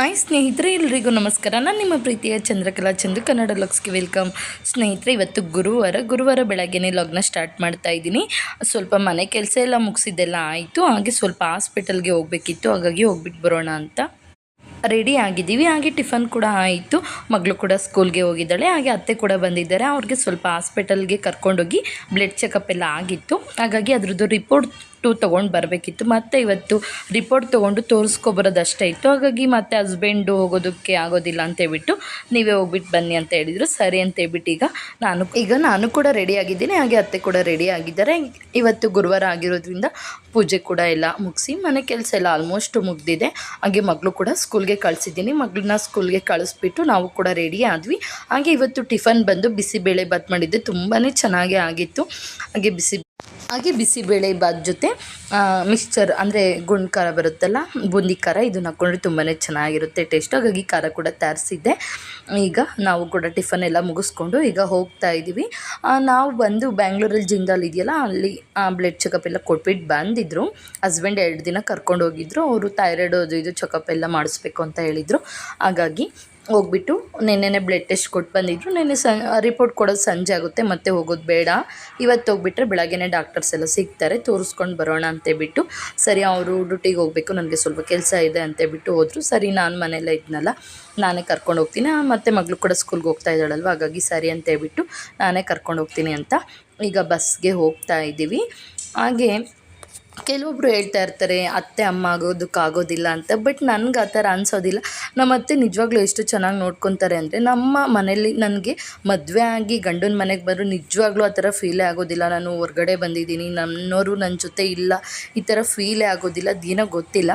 Hi ಸ್ನೇಹಿತರೆ, ಎಲ್ರಿಗೂ ನಮಸ್ಕಾರ. ನಾನು ನಿಮ್ಮ ಪ್ರೀತಿಯ ಚಂದ್ರಕಲಾ ಚಂದ್ರ, ಕನ್ನಡ ಲಕ್ಸ್ಗೆ ವೆಲ್ಕಮ್. ಸ್ನೇಹಿತರೆ, ಇವತ್ತು ಗುರುವಾರ ಗುರುವಾರ ಬೆಳಗ್ಗೆನೇ ಲಗ್ನ ಸ್ಟಾರ್ಟ್ ಮಾಡ್ತಾ ಇದ್ದೀನಿ. ಸ್ವಲ್ಪ ಮನೆ ಕೆಲಸ ಎಲ್ಲ ಮುಗಿಸಿದ್ದೆಲ್ಲ ಆಯಿತು. ಹಾಗೆ ಸ್ವಲ್ಪ ಹಾಸ್ಪಿಟಲ್ಗೆ ಹೋಗಬೇಕಿತ್ತು. ಹಾಗಾಗಿ ಹೋಗ್ಬಿಟ್ಟು ಬರೋಣ ಅಂತ ರೆಡಿ ಆಗಿದ್ದೀವಿ. ಹಾಗೆ ಟಿಫನ್ ಕೂಡ ಆಯಿತು. ಮಗಳು ಕೂಡ ಸ್ಕೂಲ್ಗೆ ಹೋಗಿದ್ದಾಳೆ. ಹಾಗೆ ಅತ್ತೆ ಕೂಡ ಬಂದಿದ್ದಾರೆ. ಅವ್ರಿಗೆ ಸ್ವಲ್ಪ ಹಾಸ್ಪಿಟಲ್ಗೆ ಕರ್ಕೊಂಡೋಗಿ ಬ್ಲಡ್ ಚೆಕಪ್ ಎಲ್ಲ ಆಗಿತ್ತು. ಹಾಗಾಗಿ ಅದ್ರದ್ದು ರಿಪೋರ್ಟು ತೊಗೊಂಡು ಬರಬೇಕಿತ್ತು. ಮತ್ತು ಇವತ್ತು ರಿಪೋರ್ಟ್ ತೊಗೊಂಡು ತೋರಿಸ್ಕೊಬರೋದಷ್ಟೇ ಇತ್ತು. ಹಾಗಾಗಿ ಮತ್ತೆ ಹಸ್ಬೆಂಡು ಹೋಗೋದಕ್ಕೆ ಆಗೋದಿಲ್ಲ ಅಂತ ಹೇಳ್ಬಿಟ್ಟು ನೀವೇ ಹೋಗ್ಬಿಟ್ಟು ಬನ್ನಿ ಅಂತ ಹೇಳಿದರು. ಸರಿ ಅಂತ ಹೇಳ್ಬಿಟ್ಟು ಈಗ ನಾನು ಈಗ ನಾನು ಕೂಡ ರೆಡಿ ಆಗಿದ್ದೀನಿ. ಹಾಗೆ ಅತ್ತೆ ಕೂಡ ರೆಡಿ ಆಗಿದ್ದಾರೆ. ಇವತ್ತು ಗುರುವಾರ ಆಗಿರೋದ್ರಿಂದ ಪೂಜೆ ಕೂಡ ಎಲ್ಲ ಮುಗಿಸಿ ಮನೆ ಕೆಲಸ ಎಲ್ಲ ಆಲ್ಮೋಸ್ಟ್ ಮುಗ್ದಿದೆ. ಹಾಗೆ ಮಗಳು ಕೂಡ ಸ್ಕೂಲ್ಗೆ ಕಳಿಸಿದ್ದೀನಿ. ಮಗಳನ್ನ ಸ್ಕೂಲ್ಗೆ ಕಳಿಸ್ಬಿಟ್ಟು ನಾವು ಕೂಡ ರೆಡಿ ಆದ್ವಿ. ಹಾಗೆ ಇವತ್ತು ಟಿಫನ್ ಬಂದು ಬಿಸಿಬೇಳೆ ಬಾತ್ ಮಾಡಿದ್ದೆ ತುಂಬಾ ಚೆನ್ನಾಗಿ ಆಗಿತ್ತು. ಹಾಗೆ ಬಿಸಿ ಹಾಗೆ ಬಿಸಿಬೇಳೆ ಬಾತ್ ಜೊತೆ ಮಿಕ್ಸ್ಚರ್ ಅಂದರೆ ಗುಂಡ್ ಖಾರ ಬರುತ್ತಲ್ಲ, ಬೂಂದಿ ಖಾರ ಇದನ್ನ ಹಾಕ್ಕೊಂಡ್ರೆ ತುಂಬಾ ಚೆನ್ನಾಗಿರುತ್ತೆ ಟೇಸ್ಟ್ ಹಾಗಾಗಿ ಖಾರ ಕೂಡ ತಯಾರಿಸಿದ್ದೆ. ಈಗ ನಾವು ಕೂಡ ಟಿಫನ್ ಎಲ್ಲ ಮುಗಿಸ್ಕೊಂಡು ಈಗ ಹೋಗ್ತಾ ಇದ್ದೀವಿ ನಾವು ಬಂದು ಬ್ಯಾಂಗ್ಳೂರಲ್ಲಿ ಜಿಂದಾಲ್ ಇದೆಯಲ್ಲ, ಅಲ್ಲಿ ಬ್ಲಡ್ ಚೆಕಪ್ ಎಲ್ಲ ಕೊಟ್ಬಿಟ್ಟು ಬಂದಿದ್ದರು ಹಸ್ಬೆಂಡ್ ಎರಡು ದಿನ ಕರ್ಕೊಂಡು ಹೋಗಿದ್ರು. ಅವರು ಥೈರಾಯ್ಡ್ ಅದು ಇದು ಚೆಕಪ್ ಎಲ್ಲ ಮಾಡಿಸ್ಬೇಕು ಅಂತ ಹೇಳಿದರು. ಹಾಗಾಗಿ ಹೋಗ್ಬಿಟ್ಟು ನೆನ್ನೆನೆ ಬ್ಲಡ್ ಟೆಸ್ಟ್ ಕೊಟ್ಟು ಬಂದಿದ್ರು. ನೆನ್ನೆ ರಿಪೋರ್ಟ್ ಕೊಡೋದು ಸಂಜೆ ಆಗುತ್ತೆ, ಮತ್ತೆ ಹೋಗೋದು ಬೇಡ. ಇವತ್ತು ಹೋಗ್ಬಿಟ್ರೆ ಬೆಳಗ್ಗೆನೇ ಡಾಕ್ಟರ್ಸ್ ಎಲ್ಲ ಸಿಗ್ತಾರೆ, ತೋರಿಸ್ಕೊಂಡು ಬರೋಣ ಅಂತೇಳ್ಬಿಟ್ಟು ಸರಿ, ಅವರು ಡ್ಯೂಟಿಗೆ ಹೋಗಬೇಕು, ನನಗೆ ಸ್ವಲ್ಪ ಕೆಲಸ ಇದೆ ಅಂತೇಳ್ಬಿಟ್ಟು ಹೋದರು. ಸರಿ, ನಾನು ಮನೆಯಲ್ಲೇ ಇದ್ನಲ್ಲ, ನಾನೇ ಕರ್ಕೊಂಡು ಹೋಗ್ತೀನಿ. ಮತ್ತು ಮಗಳು ಕೂಡ ಸ್ಕೂಲ್ಗೆ ಹೋಗ್ತಾ ಇದ್ದಾಳಲ್ವ, ಹಾಗಾಗಿ ಸರಿ ಅಂತ ಹೇಳ್ಬಿಟ್ಟು, ನಾನೇ ಕರ್ಕೊಂಡು ಹೋಗ್ತೀನಿ ಅಂತ ಈಗ ಬಸ್ಗೆ ಹೋಗ್ತಾ ಇದ್ದೀವಿ. ಹಾಗೆ ಕೆಲವೊಬ್ರು ಹೇಳ್ತಾ ಇರ್ತಾರೆ, ಅತ್ತೆ, ಅಮ್ಮ ಆಗೋದಕ್ಕಾಗೋದಿಲ್ಲ ಅಂತ, ಬಟ್ ನನಗೆ ಆ ಥರ ಅನ್ಸೋದಿಲ್ಲ. ನಮ್ಮ ಅತ್ತೆ ನಿಜವಾಗ್ಲೂ ಎಷ್ಟು ಚೆನ್ನಾಗಿ ನೋಡ್ಕೊತಾರೆ ಅಂದರೆ, ನಮ್ಮ ಮನೇಲಿ ನನಗೆ ಮದುವೆ ಆಗಿ ಗಂಡನ ಮನೆಗೆ ಬಂದರೂ ನಿಜವಾಗ್ಲೂ ಆ ಥರ ಫೀಲೇ ಆಗೋದಿಲ್ಲ. ನಾನು ಹೊರ್ಗಡೆ ಬಂದಿದ್ದೀನಿ ನನ್ನವರು ನನ್ನ ಜೊತೆ ಇಲ್ಲ, ಈ ಥರ ಫೀಲೇ ಆಗೋದಿಲ್ಲ ದಿನ ಗೊತ್ತಿಲ್ಲ.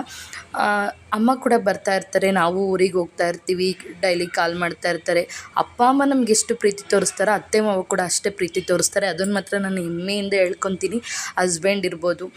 ಅಮ್ಮ ಕೂಡ ಬರ್ತಾ ಇರ್ತಾರೆ, ನಾವು ಊರಿಗೆ ಹೋಗ್ತಾ ಇರ್ತೀವಿ, ಡೈಲಿ ಕಾಲ್ ಮಾಡ್ತಾ ಇರ್ತಾರೆ. ಅಪ್ಪ, ಅಮ್ಮ ನಮ್ಗೆ ಎಷ್ಟು ಪ್ರೀತಿ ತೋರಿಸ್ತಾರೆ, ಅತ್ತೆ, ಮಾವ ಕೂಡ ಅಷ್ಟೇ ಪ್ರೀತಿ ತೋರಿಸ್ತಾರೆ. ಅದನ್ನು ಮಾತ್ರ ನಾನು ಹೆಮ್ಮೆಯಿಂದ ಹೇಳ್ಕೊತೀನಿ. ಹಸ್ಬೆಂಡ್ ಇರ್ಬೋದು